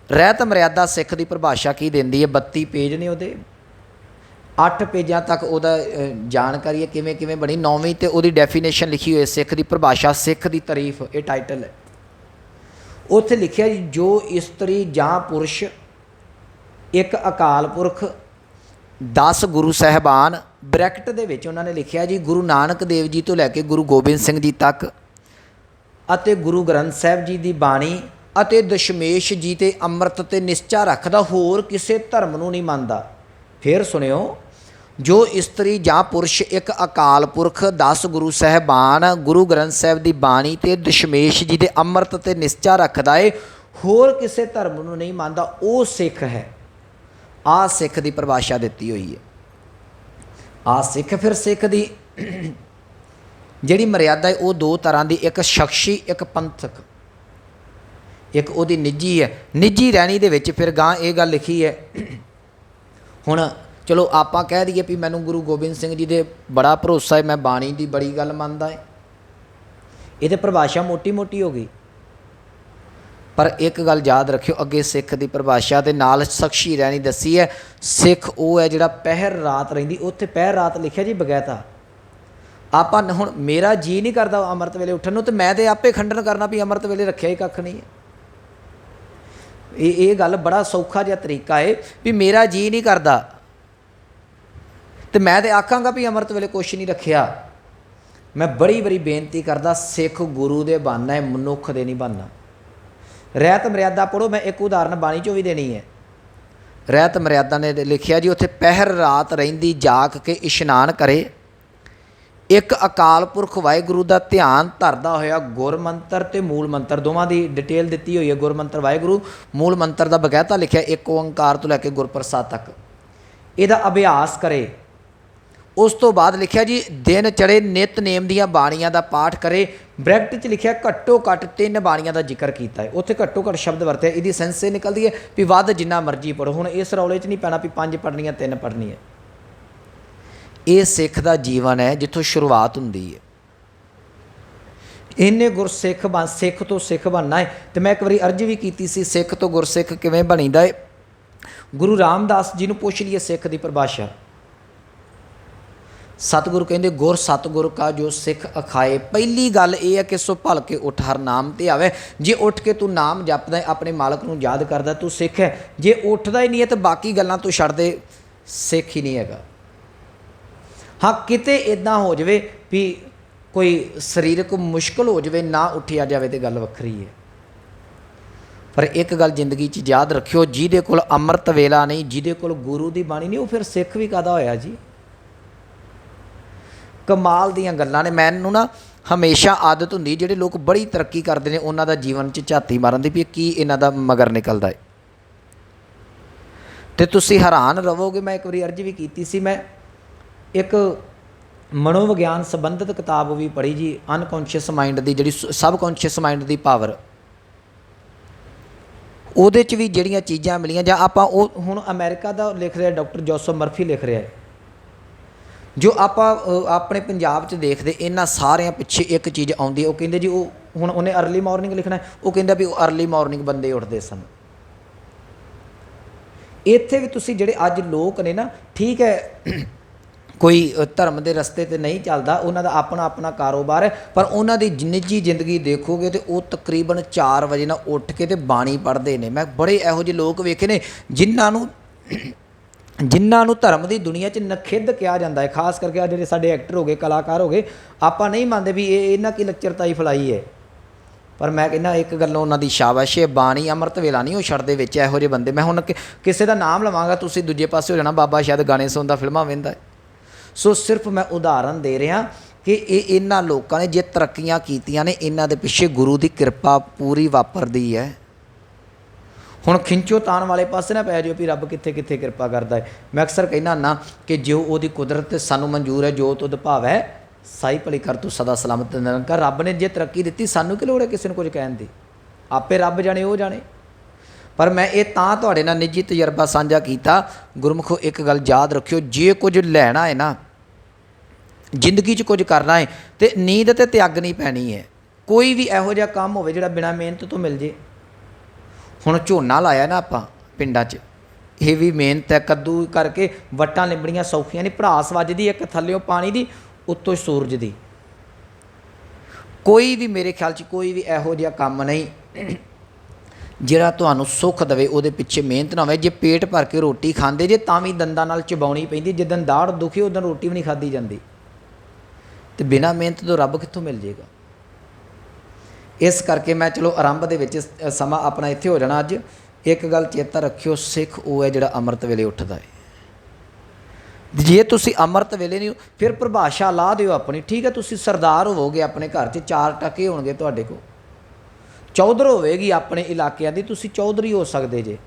ਰਹਿਤ ਮਰਿਆਦਾ ਸਿੱਖ ਦੀ ਪਰਿਭਾਸ਼ਾ ਕੀ ਦਿੰਦੀ ਹੈ? 32 ਪੇਜ ਨੇ ਉਹਦੇ। 8 ਪੇਜਾਂ ਤੱਕ ਉਹਦਾ ਜਾਣਕਾਰੀ ਹੈ ਕਿਵੇਂ ਕਿਵੇਂ ਬਣੀ? ਨੌਵੀਂ ਤੇ ਉਹਦੀ ਡੈਫੀਨੇਸ਼ਨ ਲਿਖੀ ਹੋਈ ਹੈ, ਸਿੱਖ ਦੀ ਪਰਿਭਾਸ਼ਾ, ਸਿੱਖ ਦੀ ਤਾਰੀਫ, ਇਹ ਟਾਈਟਲ ਹੈ। ਉੱਥੇ ਲਿਖਿਆ ਜੀ, ਜੋ ਇਸਤਰੀ ਜਾਂ ਪੁਰਸ਼, ਇੱਕ ਅਕਾਲ ਪੁਰਖ 10 ਗੁਰੂ ਸਹਿਬਾਨ, ਬ੍ਰੈਕਟ ਦੇ ਵਿੱਚ ਉਹਨਾਂ ਨੇ ਲਿਖਿਆ ਜੀ, ਗੁਰੂ ਨਾਨਕ ਦੇਵ ਜੀ ਤੋਂ ਲੈ ਕੇ ਗੁਰੂ ਗੋਬਿੰਦ ਸਿੰਘ ਜੀ ਤੱਕ ਅਤੇ ਗੁਰੂ ਗ੍ਰੰਥ ਸਾਹਿਬ ਜੀ ਦੀ ਬਾਣੀ ਅਤੇ ਦਸ਼ਮੇਸ਼ ਜੀ ਤੇ ਅੰਮ੍ਰਿਤ ਤੇ ਨਿਸ਼ਚਾ ਰੱਖਦਾ, ਹੋਰ ਕਿਸੇ ਧਰਮ ਨੂੰ ਨਹੀਂ ਮੰਨਦਾ। ਫਿਰ ਸੁਣਿਓ ਜੋ ਇਸਤਰੀ ਜਾਂ ਪੁਰਸ਼ ਇੱਕ ਅਕਾਲ ਪੁਰਖ 10 ਗੁਰੂ ਸਹਿਬਾਨ, ਗੁਰੂ ਗ੍ਰੰਥ ਸਾਹਿਬ ਦੀ ਬਾਣੀ ਤੇ ਦਸ਼ਮੇਸ਼ ਜੀ ਦੇ ਅੰਮ੍ਰਿਤ ਤੇ ਨਿਸ਼ਚਾ ਰੱਖਦਾ ਏ, ਹੋਰ ਕਿਸੇ ਧਰਮ ਨੂੰ ਨਹੀਂ ਮੰਨਦਾ, ਉਹ ਸਿੱਖ ਹੈ। ਆ ਸਿੱਖ ਦੀ ਪਰਿਭਾਸ਼ਾ ਦਿੱਤੀ ਹੋਈ ਹੈ ਆ ਸਿੱਖ ਫਿਰ ਸਿੱਖ ਦੀ ਜਿਹੜੀ ਮਰਿਆਦਾ ਹੈ ਉਹ ਦੋ ਤਰ੍ਹਾਂ ਦੀ, ਇੱਕ ਸ਼ਖਸੀ, ਇੱਕ ਪੰਥਕ। ਇੱਕ ਉਹਦੀ ਨਿੱਜੀ ਹੈ। ਨਿੱਜੀ ਰਹਿਣੀ ਦੇ ਵਿੱਚ ਫਿਰ ਗਾਂ ਇਹ ਗੱਲ ਲਿਖੀ ਹੈ। ਹੁਣ ਚਲੋ ਆਪਾਂ ਕਹਿ ਦਈਏ ਵੀ ਮੈਨੂੰ ਗੁਰੂ ਗੋਬਿੰਦ ਸਿੰਘ ਜੀ ਦੇ ਬੜਾ ਭਰੋਸਾ ਹੈ, ਮੈਂ ਬਾਣੀ ਦੀ ਬੜੀ ਗੱਲ ਮੰਨਦਾ ਹੈ। ਇਹ ਤੇ ਪਰਿਭਾਸ਼ਾ ਮੋਟੀ ਮੋਟੀ ਹੋ ਗਈ। ਪਰ ਇੱਕ ਗੱਲ ਯਾਦ ਰੱਖਿਓ, ਅੱਗੇ ਸਿੱਖ ਦੀ ਪਰਿਭਾਸ਼ਾ ਦੇ ਨਾਲ ਸ਼ਖਸੀ ਰਹਿਣੀ ਦੱਸੀ ਹੈ, ਸਿੱਖ ਉਹ ਹੈ ਜਿਹੜਾ ਪਹਿਰ ਰਾਤ ਰਹਿੰਦੀ, ਉੱਥੇ ਪਹਿਰ ਰਾਤ ਲਿਖਿਆ ਜੀ ਬਗੈਤਾ ਆਪਾਂ ਹੁਣ ਮੇਰਾ ਜੀ ਨਹੀਂ ਕਰਦਾ ਅੰਮ੍ਰਿਤ ਵੇਲੇ ਉੱਠਣ ਨੂੰ ਤੇ ਮੈਂ ਤੇ ਆਪੇ ਖੰਡਨ ਕਰਨਾ ਵੀ ਅੰਮ੍ਰਿਤ ਵੇਲੇ ਰੱਖਿਆ ਹੀ ਕੱਖ ਨਹੀਂ ਹੈ। ਇਹ ਇਹ ਗੱਲ ਬੜਾ ਸੌਖਾ ਜਿਹਾ ਤਰੀਕਾ ਹੈ ਵੀ ਮੇਰਾ ਜੀ ਨਹੀਂ ਕਰਦਾ। ਤੇ ਮੈਂ ਤੇ ਆਖਾਂਗਾ ਵੀ ਅੰਮ੍ਰਿਤ ਵੇਲੇ ਕੁਛ ਨਹੀਂ ਰੱਖਿਆ। ਮੈਂ ਬੜੀ ਬੜੀ ਬੇਨਤੀ ਕਰਦਾ, ਸਿੱਖ ਗੁਰੂ ਦੇ ਬਣਨਾ ਹੈ, ਮਨੁੱਖ ਦੇ ਨਹੀਂ ਬਣਨਾ। ਰਹਿਤ ਮਰਿਆਦਾ ਪੜੋ ਮੈਂ ਇੱਕ ਉਦਾਹਰਨ ਬਾਣੀ ਚੋਂ ਵੀ ਦੇਣੀ ਹੈ। ਰਹਿਤ ਮਰਿਆਦਾ ਨੇ ਲਿਖਿਆ ਜੀ, ਉੱਥੇ ਪਹਿਰ ਰਾਤ ਰਹਿੰਦੀ ਜਾਗ ਕੇ ਇਸ਼ਨਾਨ ਕਰੇ। ਇੱਕ ਅਕਾਲ ਪੁਰਖ ਵਾਹਿਗੁਰੂ ਦਾ ਧਿਆਨ ਧਰਦਾ ਹੋਇਆ ਗੁਰ ਮੰਤਰ ਤੇ ਮੂਲ ਮੰਤਰ, ਦੋਵਾਂ ਦੀ ਡਿਟੇਲ ਦਿੱਤੀ ਹੋਈ ਹੈ ਗੁਰ ਮੰਤਰ ਵਾਹਿਗੁਰੂ। ਮੂਲ ਮੰਤਰ ਦਾ ਬਗੈਤਾ ਲਿਖਿਆ, ਇੱਕ ਓੰਕਾਰ ਤੋਂ ਲੈ ਕੇ ਗੁਰਪ੍ਰਸਾਦ ਤੱਕ। ਇਹਦਾ ਅਭਿਆਸ ਕਰੇ। ਉਸ ਤੋਂ ਬਾਅਦ ਲਿਖਿਆ ਜੀ, ਦਿਨ ਚੜੇ ਨਿਤਨੇਮ ਦੀਆਂ ਬਾਣੀਆਂ ਦਾ ਪਾਠ ਕਰੇ। ਬ੍ਰੈਕਟ 'ਚ ਲਿਖਿਆ ਘੱਟੋ ਘੱਟ ਤਿੰਨ ਬਾਣੀਆਂ ਦਾ ਜ਼ਿਕਰ ਕੀਤਾ ਹੈ। ਉੱਥੇ ਘੱਟੋ ਘੱਟ ਸ਼ਬਦ ਵਰਤਿਆ, ਇਹਦੀ ਸੈਂਸ ਇਹ ਨਿਕਲਦੀ ਹੈ ਵੀ ਵੱਧ ਜਿੰਨਾ ਮਰਜ਼ੀ ਪੜੋ ਹੁਣ ਇਸ ਰੌਲੇ 'ਚ ਨਹੀਂ ਪੈਣਾ ਵੀ ਪੰਜ ਪੜਨੀਆਂ ਤਿੰਨ ਪੜਨੀਆਂ ਇਹ ਸਿੱਖ ਦਾ ਜੀਵਨ ਹੈ, ਜਿੱਥੋਂ ਸ਼ੁਰੂਆਤ ਹੁੰਦੀ ਹੈ। ਇਹਨੇ ਗੁਰਸਿੱਖ ਬਣ, ਸਿੱਖ ਤੋਂ ਸਿੱਖ ਬਣਨਾ ਹੈ। ਤੇ ਮੈਂ ਇੱਕ ਵਾਰੀ ਅਰਜ਼ ਵੀ ਕੀਤੀ ਸੀ, ਸਿੱਖ ਤੋਂ ਗੁਰਸਿੱਖ ਕਿਵੇਂ ਬਣੀਦਾ ਹੈ? ਗੁਰੂ ਰਾਮਦਾਸ ਜੀ ਨੂੰ ਪੁੱਛ ਲਈਏ ਸਿੱਖ ਦੀ ਪਰਿਭਾਸ਼ਾ। ਸਤਿਗੁਰੂ ਕਹਿੰਦੇ, ਗੁਰ ਸਤਿਗੁਰ ਕਾ ਜੋ ਸਿੱਖ ਅਖਾਏ। ਪਹਿਲੀ ਗੱਲ ਇਹ ਹੈ ਕਿ ਸੋ ਭਲ ਕੇ ਉੱਠ ਹਰ ਨਾਮ ਤੇ ਆਵੇ। ਜੇ ਉੱਠ ਕੇ ਤੂੰ ਨਾਮ ਜਪਦਾ ਆਪਣੇ ਮਾਲਕ ਨੂੰ ਯਾਦ ਕਰਦਾ, ਤੂੰ ਸਿੱਖ ਹੈ। ਜੇ ਉੱਠਦਾ ਹੀ ਨਹੀਂ ਹੈ, ਤਾਂ ਬਾਕੀ ਗੱਲਾਂ ਤੂੰ ਛੱਡ ਦੇ। ਸਿੱਖ ਹੀ ਨਹੀਂ ਹੈਗਾ। ਹਾਂ, ਕਿਤੇ ਇਦਾਂ ਹੋ ਜਾਵੇ ਵੀ ਕੋਈ ਸਰੀਰਕ ਮੁਸ਼ਕਲ ਹੋ ਜਾਵੇ, ਨਾ ਉੱਠਿਆ ਜਾਵੇ ਤੇ ਗੱਲ ਵੱਖਰੀ ਹੈ। ਪਰ ਇੱਕ ਗੱਲ ਜ਼ਿੰਦਗੀ 'ਚ ਯਾਦ ਰੱਖਿਓ, ਜਿਹਦੇ ਕੋਲ ਅੰਮ੍ਰਿਤ ਵੇਲਾ ਨਹੀਂ, ਜਿਹਦੇ ਕੋਲ ਗੁਰੂ ਦੀ ਬਾਣੀ ਨਹੀਂ, ਉਹ ਫਿਰ ਸਿੱਖ ਵੀ ਕਾਦਾ ਹੋਇਆ ਜੀ? ਕਮਾਲ ਦੀਆਂ ਗੱਲਾਂ ਨੇ। ਮੈਨੂੰ ਨਾ ਹਮੇਸ਼ਾ ਆਦਤ ਹੁੰਦੀ ਜਿਹੜੇ ਲੋਕ ਬੜੀ ਤਰੱਕੀ ਕਰਦੇ ਨੇ ਉਹਨਾਂ ਦਾ ਜੀਵਨ 'ਚ ਝਾਤੀ ਮਾਰਨ ਦੀ ਵੀ ਇਹ ਕੀ ਇਹਨਾਂ ਦਾ ਮਗਰ ਨਿਕਲਦਾ ਹੈ ਤੇ ਤੁਸੀਂ ਹੈਰਾਨ ਰਹੋਗੇ ਮੈਂ ਇੱਕ ਵਾਰੀ ਅਰਜ਼ ਵੀ ਕੀਤੀ ਸੀ। ਮੈਂ ਇੱਕ ਮਨੋਵਿਗਿਆਨ ਸੰਬੰਧਿਤ ਕਿਤਾਬ ਵੀ ਪੜ੍ਹੀ ਜੀ ਅਨਕੌਂਸ਼ੀਅਸ ਮਾਈਂਡ ਦੀ, ਜਿਹੜੀ ਸਬਕੌਂਸ਼ੀਅਸ ਮਾਈਂਡ ਦੀ ਪਾਵਰ ਉਹਦੇ 'ਚ ਵੀ ਜਿਹੜੀਆਂ ਚੀਜ਼ਾਂ ਮਿਲੀਆਂ ਜਾਂ ਆਪਾਂ ਉਹ, ਹੁਣ ਅਮਰੀਕਾ ਦਾ ਲਿਖ ਰਿਹਾ, ਡਾਕਟਰ ਜੋਸਫ ਮਰਫੀ ਲਿਖ ਰਿਹਾ ਹੈ ਜੋ ਆਪਾਂ ਆਪਣੇ ਪੰਜਾਬ 'ਚ ਦੇਖਦੇ, ਇਹਨਾਂ ਸਾਰਿਆਂ ਪਿੱਛੇ ਇੱਕ ਚੀਜ਼ ਆਉਂਦੀ ਉਹ ਕਹਿੰਦੇ ਜੀ, ਉਹ ਹੁਣ ਉਹਨੇ ਅਰਲੀ ਮਾਰਨਿੰਗ ਲਿਖਣਾ ਉਹ ਕਹਿੰਦਾ ਵੀ ਉਹ ਅਰਲੀ ਮਾਰਨਿੰਗ ਬੰਦੇ ਉੱਠਦੇ ਸਨ। ਇੱਥੇ ਵੀ ਤੁਸੀਂ ਜਿਹੜੇ ਅੱਜ ਲੋਕ ਨੇ ਨਾ, ਠੀਕ ਹੈ, ਕੋਈ ਧਰਮ ਦੇ ਰਸਤੇ ਤੇ ਨਹੀਂ ਚੱਲਦਾ, ਉਹਨਾਂ ਦਾ ਆਪਣਾ ਆਪਣਾ ਕਾਰੋਬਾਰ ਹੈ, ਪਰ ਉਹਨਾਂ ਦੀ ਨਿੱਜੀ ਜ਼ਿੰਦਗੀ ਦੇਖੋਗੇ ਤੇ ਉਹ ਤਕਰੀਬਨ 4 ਵਜੇ ਨਾਲ ਉੱਠ ਕੇ ਤੇ ਬਾਣੀ ਪੜ੍ਹਦੇ ਨੇ। ਮੈਂ ਬੜੇ ਇਹੋ ਜਿਹੇ ਲੋਕ ਵੇਖੇ ਨੇ, ਜਿਨ੍ਹਾਂ ਨੂੰ ਜਿਨ੍ਹਾਂ ਨੂੰ ਧਰਮ ਦੀ ਦੁਨੀਆ 'ਚ ਨਖਿੱਧ ਕਿਹਾ ਜਾਂਦਾ ਹੈ, ਖਾਸ ਕਰਕੇ ਆ ਜਿਹੜੇ ਸਾਡੇ ਐਕਟਰ ਹੋ ਗਏ, ਕਲਾਕਾਰ ਹੋ ਗਏ, ਆਪਾਂ ਨਹੀਂ ਮੰਨਦੇ ਵੀ ਇਹ ਇਹਨਾਂ ਕੀ ਲੱਚਰਤਾਈ ਫਲਾਈ ਹੈ। ਪਰ ਮੈਂ ਕਹਿੰਦਾ ਇੱਕ ਗੱਲੋਂ ਉਹਨਾਂ ਦੀ ਸ਼ਾਬਾਸ਼ ਹੈ, ਬਾਣੀ ਅੰਮ੍ਰਿਤ ਵੇਲਾ ਨਹੀਂ ਉਹ ਛੱਡਦੇ ਵਿੱਚ, ਇਹੋ ਜਿਹੇ ਬੰਦੇ। ਮੈਂ ਹੁਣ ਕਿ- ਕਿਸੇ ਦਾ ਨਾਮ ਲਵਾਂਗਾ, ਤੁਸੀਂ ਦੂਜੇ ਪਾਸੇ ਹੋ ਜਾਣਾ, ਬਾਬਾ ਸ਼ਾਇਦ ਗਾਣੇ ਸੁਣਦਾ ਫਿਲਮਾਂ ਵੇਂਦਾ ਸੋ ਸਿਰਫ ਮੈਂ ਉਦਾਹਰਨ ਦੇ ਰਿਹਾ ਕਿ ਇਹ ਇਹਨਾਂ ਲੋਕਾਂ ਨੇ, ਜੇ ਤਰੱਕੀਆਂ ਕੀਤੀਆਂ ਨੇ, ਇਹਨਾਂ ਦੇ ਪਿੱਛੇ ਗੁਰੂ ਦੀ ਕਿਰਪਾ ਪੂਰੀ ਵਾਪਰਦੀ ਹੈ। ਹੁਣ ਖਿੰਚੋ ਤਾਣ ਵਾਲੇ ਪਾਸੇ ਨਾ ਪੈ ਜਾਓ ਵੀ ਰੱਬ ਕਿੱਥੇ ਕਿੱਥੇ ਕਿਰਪਾ ਕਰਦਾ ਹੈ। ਮੈਂ ਅਕਸਰ ਕਹਿੰਦਾ ਨਾ ਕਿ ਜੋ ਉਹਦੀ ਕੁਦਰਤ ਤੇ ਸਾਨੂੰ ਮਨਜ਼ੂਰ ਹੈ, ਜੋ ਤੁਧ ਹੈ, ਸਾਈ ਭਲੀ ਕਰ ਤੂੰ ਸਦਾ ਸਲਾਮਤ ਨਿਰੰਕਾਰ ਰੱਬ ਨੇ ਜੇ ਤਰੱਕੀ ਦਿੱਤੀ, ਸਾਨੂੰ ਕਿ ਲੋੜ ਹੈ ਕਿਸੇ ਨੂੰ ਕੁਝ ਕਹਿਣ ਦੀ? ਆਪੇ ਰੱਬ ਜਾਣੇ, ਉਹ ਜਾਣੇ। ਪਰ ਮੈਂ ਇਹ ਤਾਂ ਤੁਹਾਡੇ ਨਾਲ ਨਿੱਜੀ ਤਜਰਬਾ ਸਾਂਝਾ ਕੀਤਾ। ਗੁਰਮੁਖੋ, ਇੱਕ ਗੱਲ ਯਾਦ ਰੱਖਿਓ, ਜੇ ਕੁਝ ਲੈਣਾ ਹੈ ਨਾ, ਜ਼ਿੰਦਗੀ 'ਚ ਕੁਝ ਕਰਨਾ ਹੈ, ਤੇ ਨੀਂਦ ਤੇ ਤਿਆਗ ਨਹੀਂ ਪੈਣੀ ਹੈ। ਕੋਈ ਵੀ ਇਹੋ ਜਿਹਾ ਕੰਮ ਹੋਵੇ ਜਿਹੜਾ ਬਿਨਾਂ ਮਿਹਨਤ ਤੋਂ ਮਿਲ ਜੇ। ਹੁਣ ਝੋਨਾ ਲਾਇਆ ਨਾ ਆਪਾਂ ਪਿੰਡਾਂ 'ਚ। ਇਹ ਵੀ ਮਿਹਨਤ ਹੈ, ਕੱਦੂ ਕਰਕੇ ਵਟਾਂ ਲਿੰਬੜੀਆਂ ਸੌਖੀਆਂ ਨਹੀਂ ਭੜਾਸ ਵੱਜਦੀ ਇੱਕ ਥੱਲਿਓਂ ਪਾਣੀ ਦੀ, ਉੱਤੋਂ ਸੂਰਜ ਦੀ। ਕੋਈ ਵੀ ਮੇਰੇ ਖਿਆਲ 'ਚ ਕੋਈ ਵੀ ਇਹੋ ਜਿਹਾ ਕੰਮ ਨਹੀਂ ਜਿਹੜਾ ਤੁਹਾਨੂੰ ਸੁੱਖ ਦੇਵੇ, ਉਹਦੇ ਪਿੱਛੇ ਮਿਹਨਤ ਨਾ ਹੋਵੇ। ਜੇ ਪੇਟ ਭਰ ਕੇ ਰੋਟੀ ਖਾਂਦੇ ਜੇ, ਤਾਂ ਵੀ ਦੰਦਾਂ ਨਾਲ ਚਬਾਉਣੀ ਪੈਂਦੀ। ਜਦੋਂ ਦਾੜ ਦੁਖੀ, ਉਦੋਂ ਰੋਟੀ ਵੀ ਨਹੀਂ ਖਾਦੀ ਜਾਂਦੀ। ਤੇ ਬਿਨਾਂ ਮਿਹਨਤ ਤੋਂ ਰੱਬ ਕਿੱਥੋਂ ਮਿਲ ਜੇਗਾ? ਇਸ ਕਰਕੇ ਮੈਂ ਚਲੋ ਆਰੰਭ ਦੇ ਵਿੱਚ ਸਮਾਂ ਆਪਣਾ ਇੱਥੇ ਹੋ ਜਾਣਾ ਅੱਜ। ਇੱਕ ਗੱਲ ਚੇਤਾ ਰੱਖਿਓ, ਸਿੱਖ ਉਹ ਹੈ ਜਿਹੜਾ ਅੰਮ੍ਰਿਤ ਵੇਲੇ ਉੱਠਦਾ ਹੈ। ਜੇ ਤੁਸੀਂ ਅੰਮ੍ਰਿਤ ਵੇਲੇ ਨਹੀਂ, ਫਿਰ ਪਰਿਭਾਸ਼ਾ ਲਾ ਦਿਓ ਆਪਣੀ, ਠੀਕ ਹੈ? ਤੁਸੀਂ ਸਰਦਾਰ ਹੋਵੋਗੇ ਆਪਣੇ ਘਰ 'ਚ, ਚਾਰ ਟਕੇ ਹੋਣਗੇ ਤੁਹਾਡੇ ਕੋਲ। ਚੌਧਰ ਹੋਵੇਗੀ ਆਪਣੇ ਇਲਾਕਿਆਂ ਦੀ, ਤੁਸੀਂ ਚੌਧਰੀ ਹੋ ਸਕਦੇ ਜੇ।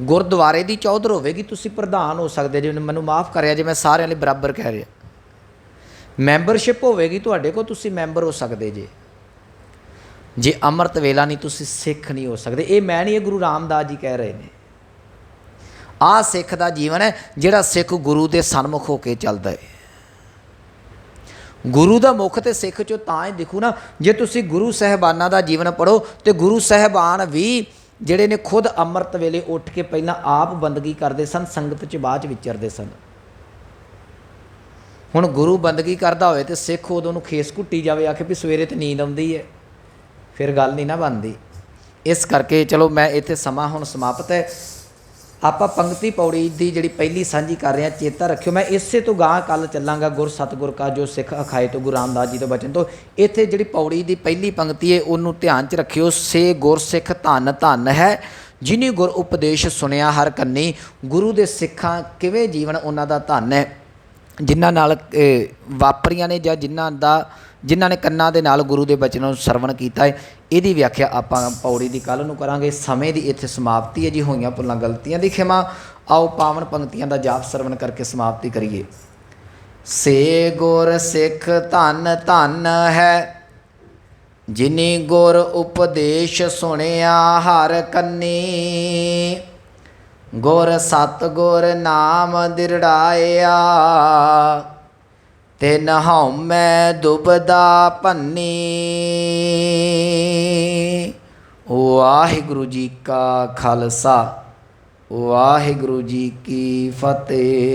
ਗੁਰਦੁਆਰੇ ਦੀ ਚੌਧਰ ਹੋਵੇਗੀ, ਤੁਸੀਂ ਪ੍ਰਧਾਨ ਹੋ ਸਕਦੇ ਜੇ। ਮੈਨੂੰ ਮਾਫ ਕਰਿਆ ਜੇ, ਮੈਂ ਸਾਰਿਆਂ ਲਈ ਬਰਾਬਰ ਕਹਿ ਰਿਹਾ। ਮੈਂਬਰਸ਼ਿਪ ਹੋਵੇਗੀ ਤੁਹਾਡੇ ਕੋਲ, ਤੁਸੀਂ ਮੈਂਬਰ ਹੋ ਸਕਦੇ ਜੇ। ਜੇ ਅੰਮ੍ਰਿਤ ਵੇਲਾ ਨਹੀਂ, ਤੁਸੀਂ ਸਿੱਖ ਨਹੀਂ ਹੋ ਸਕਦੇ। ਇਹ ਮੈਂ ਨਹੀਂ, ਇਹ ਗੁਰੂ ਰਾਮਦਾਸ ਜੀ ਕਹਿ ਰਹੇ ਨੇ। ਆ ਸਿੱਖ ਦਾ ਜੀਵਨ ਹੈ, ਜਿਹੜਾ ਸਿੱਖ ਗੁਰੂ ਦੇ ਸਨਮੁਖ ਹੋ ਕੇ ਚੱਲਦਾ ਹੈ। ਗੁਰੂ ਦਾ ਮੁਖ ਤੇ ਸਿੱਖ ਚੋਂ ਤਾਂ ਹੀ ਦਿਖੂ ਨਾ, ਜੇ ਤੁਸੀਂ ਗੁਰੂ ਸਹਿਬਾਨਾਂ ਦਾ ਜੀਵਨ ਪੜੋ ਤੇ ਗੁਰੂ ਸਹਿਬਾਨ ਵੀ ਜਿਹੜੇ ਨੇ ਖੁਦ ਅੰਮ੍ਰਿਤ ਵੇਲੇ ਉੱਠ ਕੇ ਪਹਿਲਾਂ ਆਪ ਬੰਦਗੀ ਕਰਦੇ ਸਨ, ਸੰਗਤ ਚ ਬਾਅਦ ਚ ਵਿਚਰਦੇ ਸਨ। ਹੁਣ ਗੁਰੂ ਬੰਦਗੀ ਕਰਦਾ ਹੋਵੇ ਤੇ ਸਿੱਖ ਉਦੋਂ ਨੂੰ ਖੇਸ ਘੁੱਟੀ ਜਾਵੇ, ਆਖੇ ਵੀ ਸਵੇਰੇ ਤੇ ਨੀਂਦ ਆਉਂਦੀ ਹੈ। ਫਿਰ ਗੱਲ ਨਹੀਂ ਨਾ ਬਣਦੀ। ਇਸ ਕਰਕੇ ਚਲੋ ਮੈਂ ਇੱਥੇ ਸਮਾਂ ਹੁਣ ਸਮਾਪਤ ਹੈ। ਆਪਾਂ ਪੰਕਤੀ ਪੌੜੀ ਦੀ ਜਿਹੜੀ ਪਹਿਲੀ ਸਾਂਝੀ ਕਰ ਰਹੇ ਹਾਂ, ਚੇਤਾ ਰੱਖਿਓ। ਮੈਂ ਇਸੇ ਤੋਂ ਗਾਂ ਕੱਲ ਚੱਲਾਂਗਾ ਗੁਰ ਸਤਗੁਰ ਕਾ ਜੋ ਸਿੱਖ ਅਖਾਏ ਤੋਂ, ਗੁਰੂ ਰਾਮਦਾਸ ਜੀ ਤੋਂ ਬਚਨ ਤੋਂ। ਇੱਥੇ ਜਿਹੜੀ ਪੌੜੀ ਦੀ ਪਹਿਲੀ ਪੰਕਤੀ ਹੈ, ਉਹਨੂੰ ਧਿਆਨ 'ਚ ਰੱਖਿਓ। ਸੇ ਗੁਰ ਸਿੱਖ ਧੰਨ ਧੰਨ ਹੈ। ਜਿਨੀ ਗੁਰ ਉਪਦੇਸ਼ ਸੁਣਿਆ ਹਰ ਕੰਨੀ, ਗੁਰੂ ਦੇ ਸਿੱਖਾਂ ਕਿਵੇਂ ਜੀਵਨ ਉਹਨਾਂ ਦਾ ਧੰਨ ਹੈ। ਜਿਨ੍ਹਾਂ ਨਾਲ ਵਾਪਰੀਆਂ ਨੇ ਜਾਂ ਜਿਨ੍ਹਾਂ ਦਾ ਜਿਨ੍ਹਾਂ ਨੇ ਕੰਨਾਂ ਦੇ ਨਾਲ ਗੁਰੂ ਦੇ ਬਚਨਾਂ ਨੂੰ ਸਰਵਣ ਕੀਤਾ ਹੈ, ਇਹਦੀ ਵਿਆਖਿਆ ਆਪਾਂ ਪੌੜੀ ਦੀ ਕੱਲ ਨੂੰ ਕਰਾਂਗੇ। ਸਮੇਂ ਦੀ ਇੱਥੇ ਸਮਾਪਤੀ ਹੈ ਜੀ, ਹੋਈਆਂ ਭੁੱਲਾਂ ਗਲਤੀਆਂ ਦੀ ਖਿਮਾ। ਆਓ ਪਾਵਨ ਪੰਕਤੀਆਂ ਦਾ ਜਾਪ ਸਰਵਣ ਕਰਕੇ ਸਮਾਪਤੀ ਕਰੀਏ। ਸੇ ਗੁਰ ਸਿੱਖ ਧੰਨ ਧੰਨ ਹੈ, ਜਿਨੀ ਗੁਰ ਉਪਦੇਸ਼ ਸੁਣਿਆ ਹਰ ਕੰਨੀ। ਗੁਰ ਸਤ ਗੁਰ ਨਾਮ ਦਿਰੜਾਇਆ ਤੇ ਨਹਾਉ ਮੈਂ ਦੁਬਦਾ ਭੰਨੀ ਵਾਹਿਗੁਰੂ ਜੀ ਕਾ ਖਾਲਸਾ ਵਾਹਿਗੁਰੂ ਜੀ ਕੀ ਫਤਿਹ।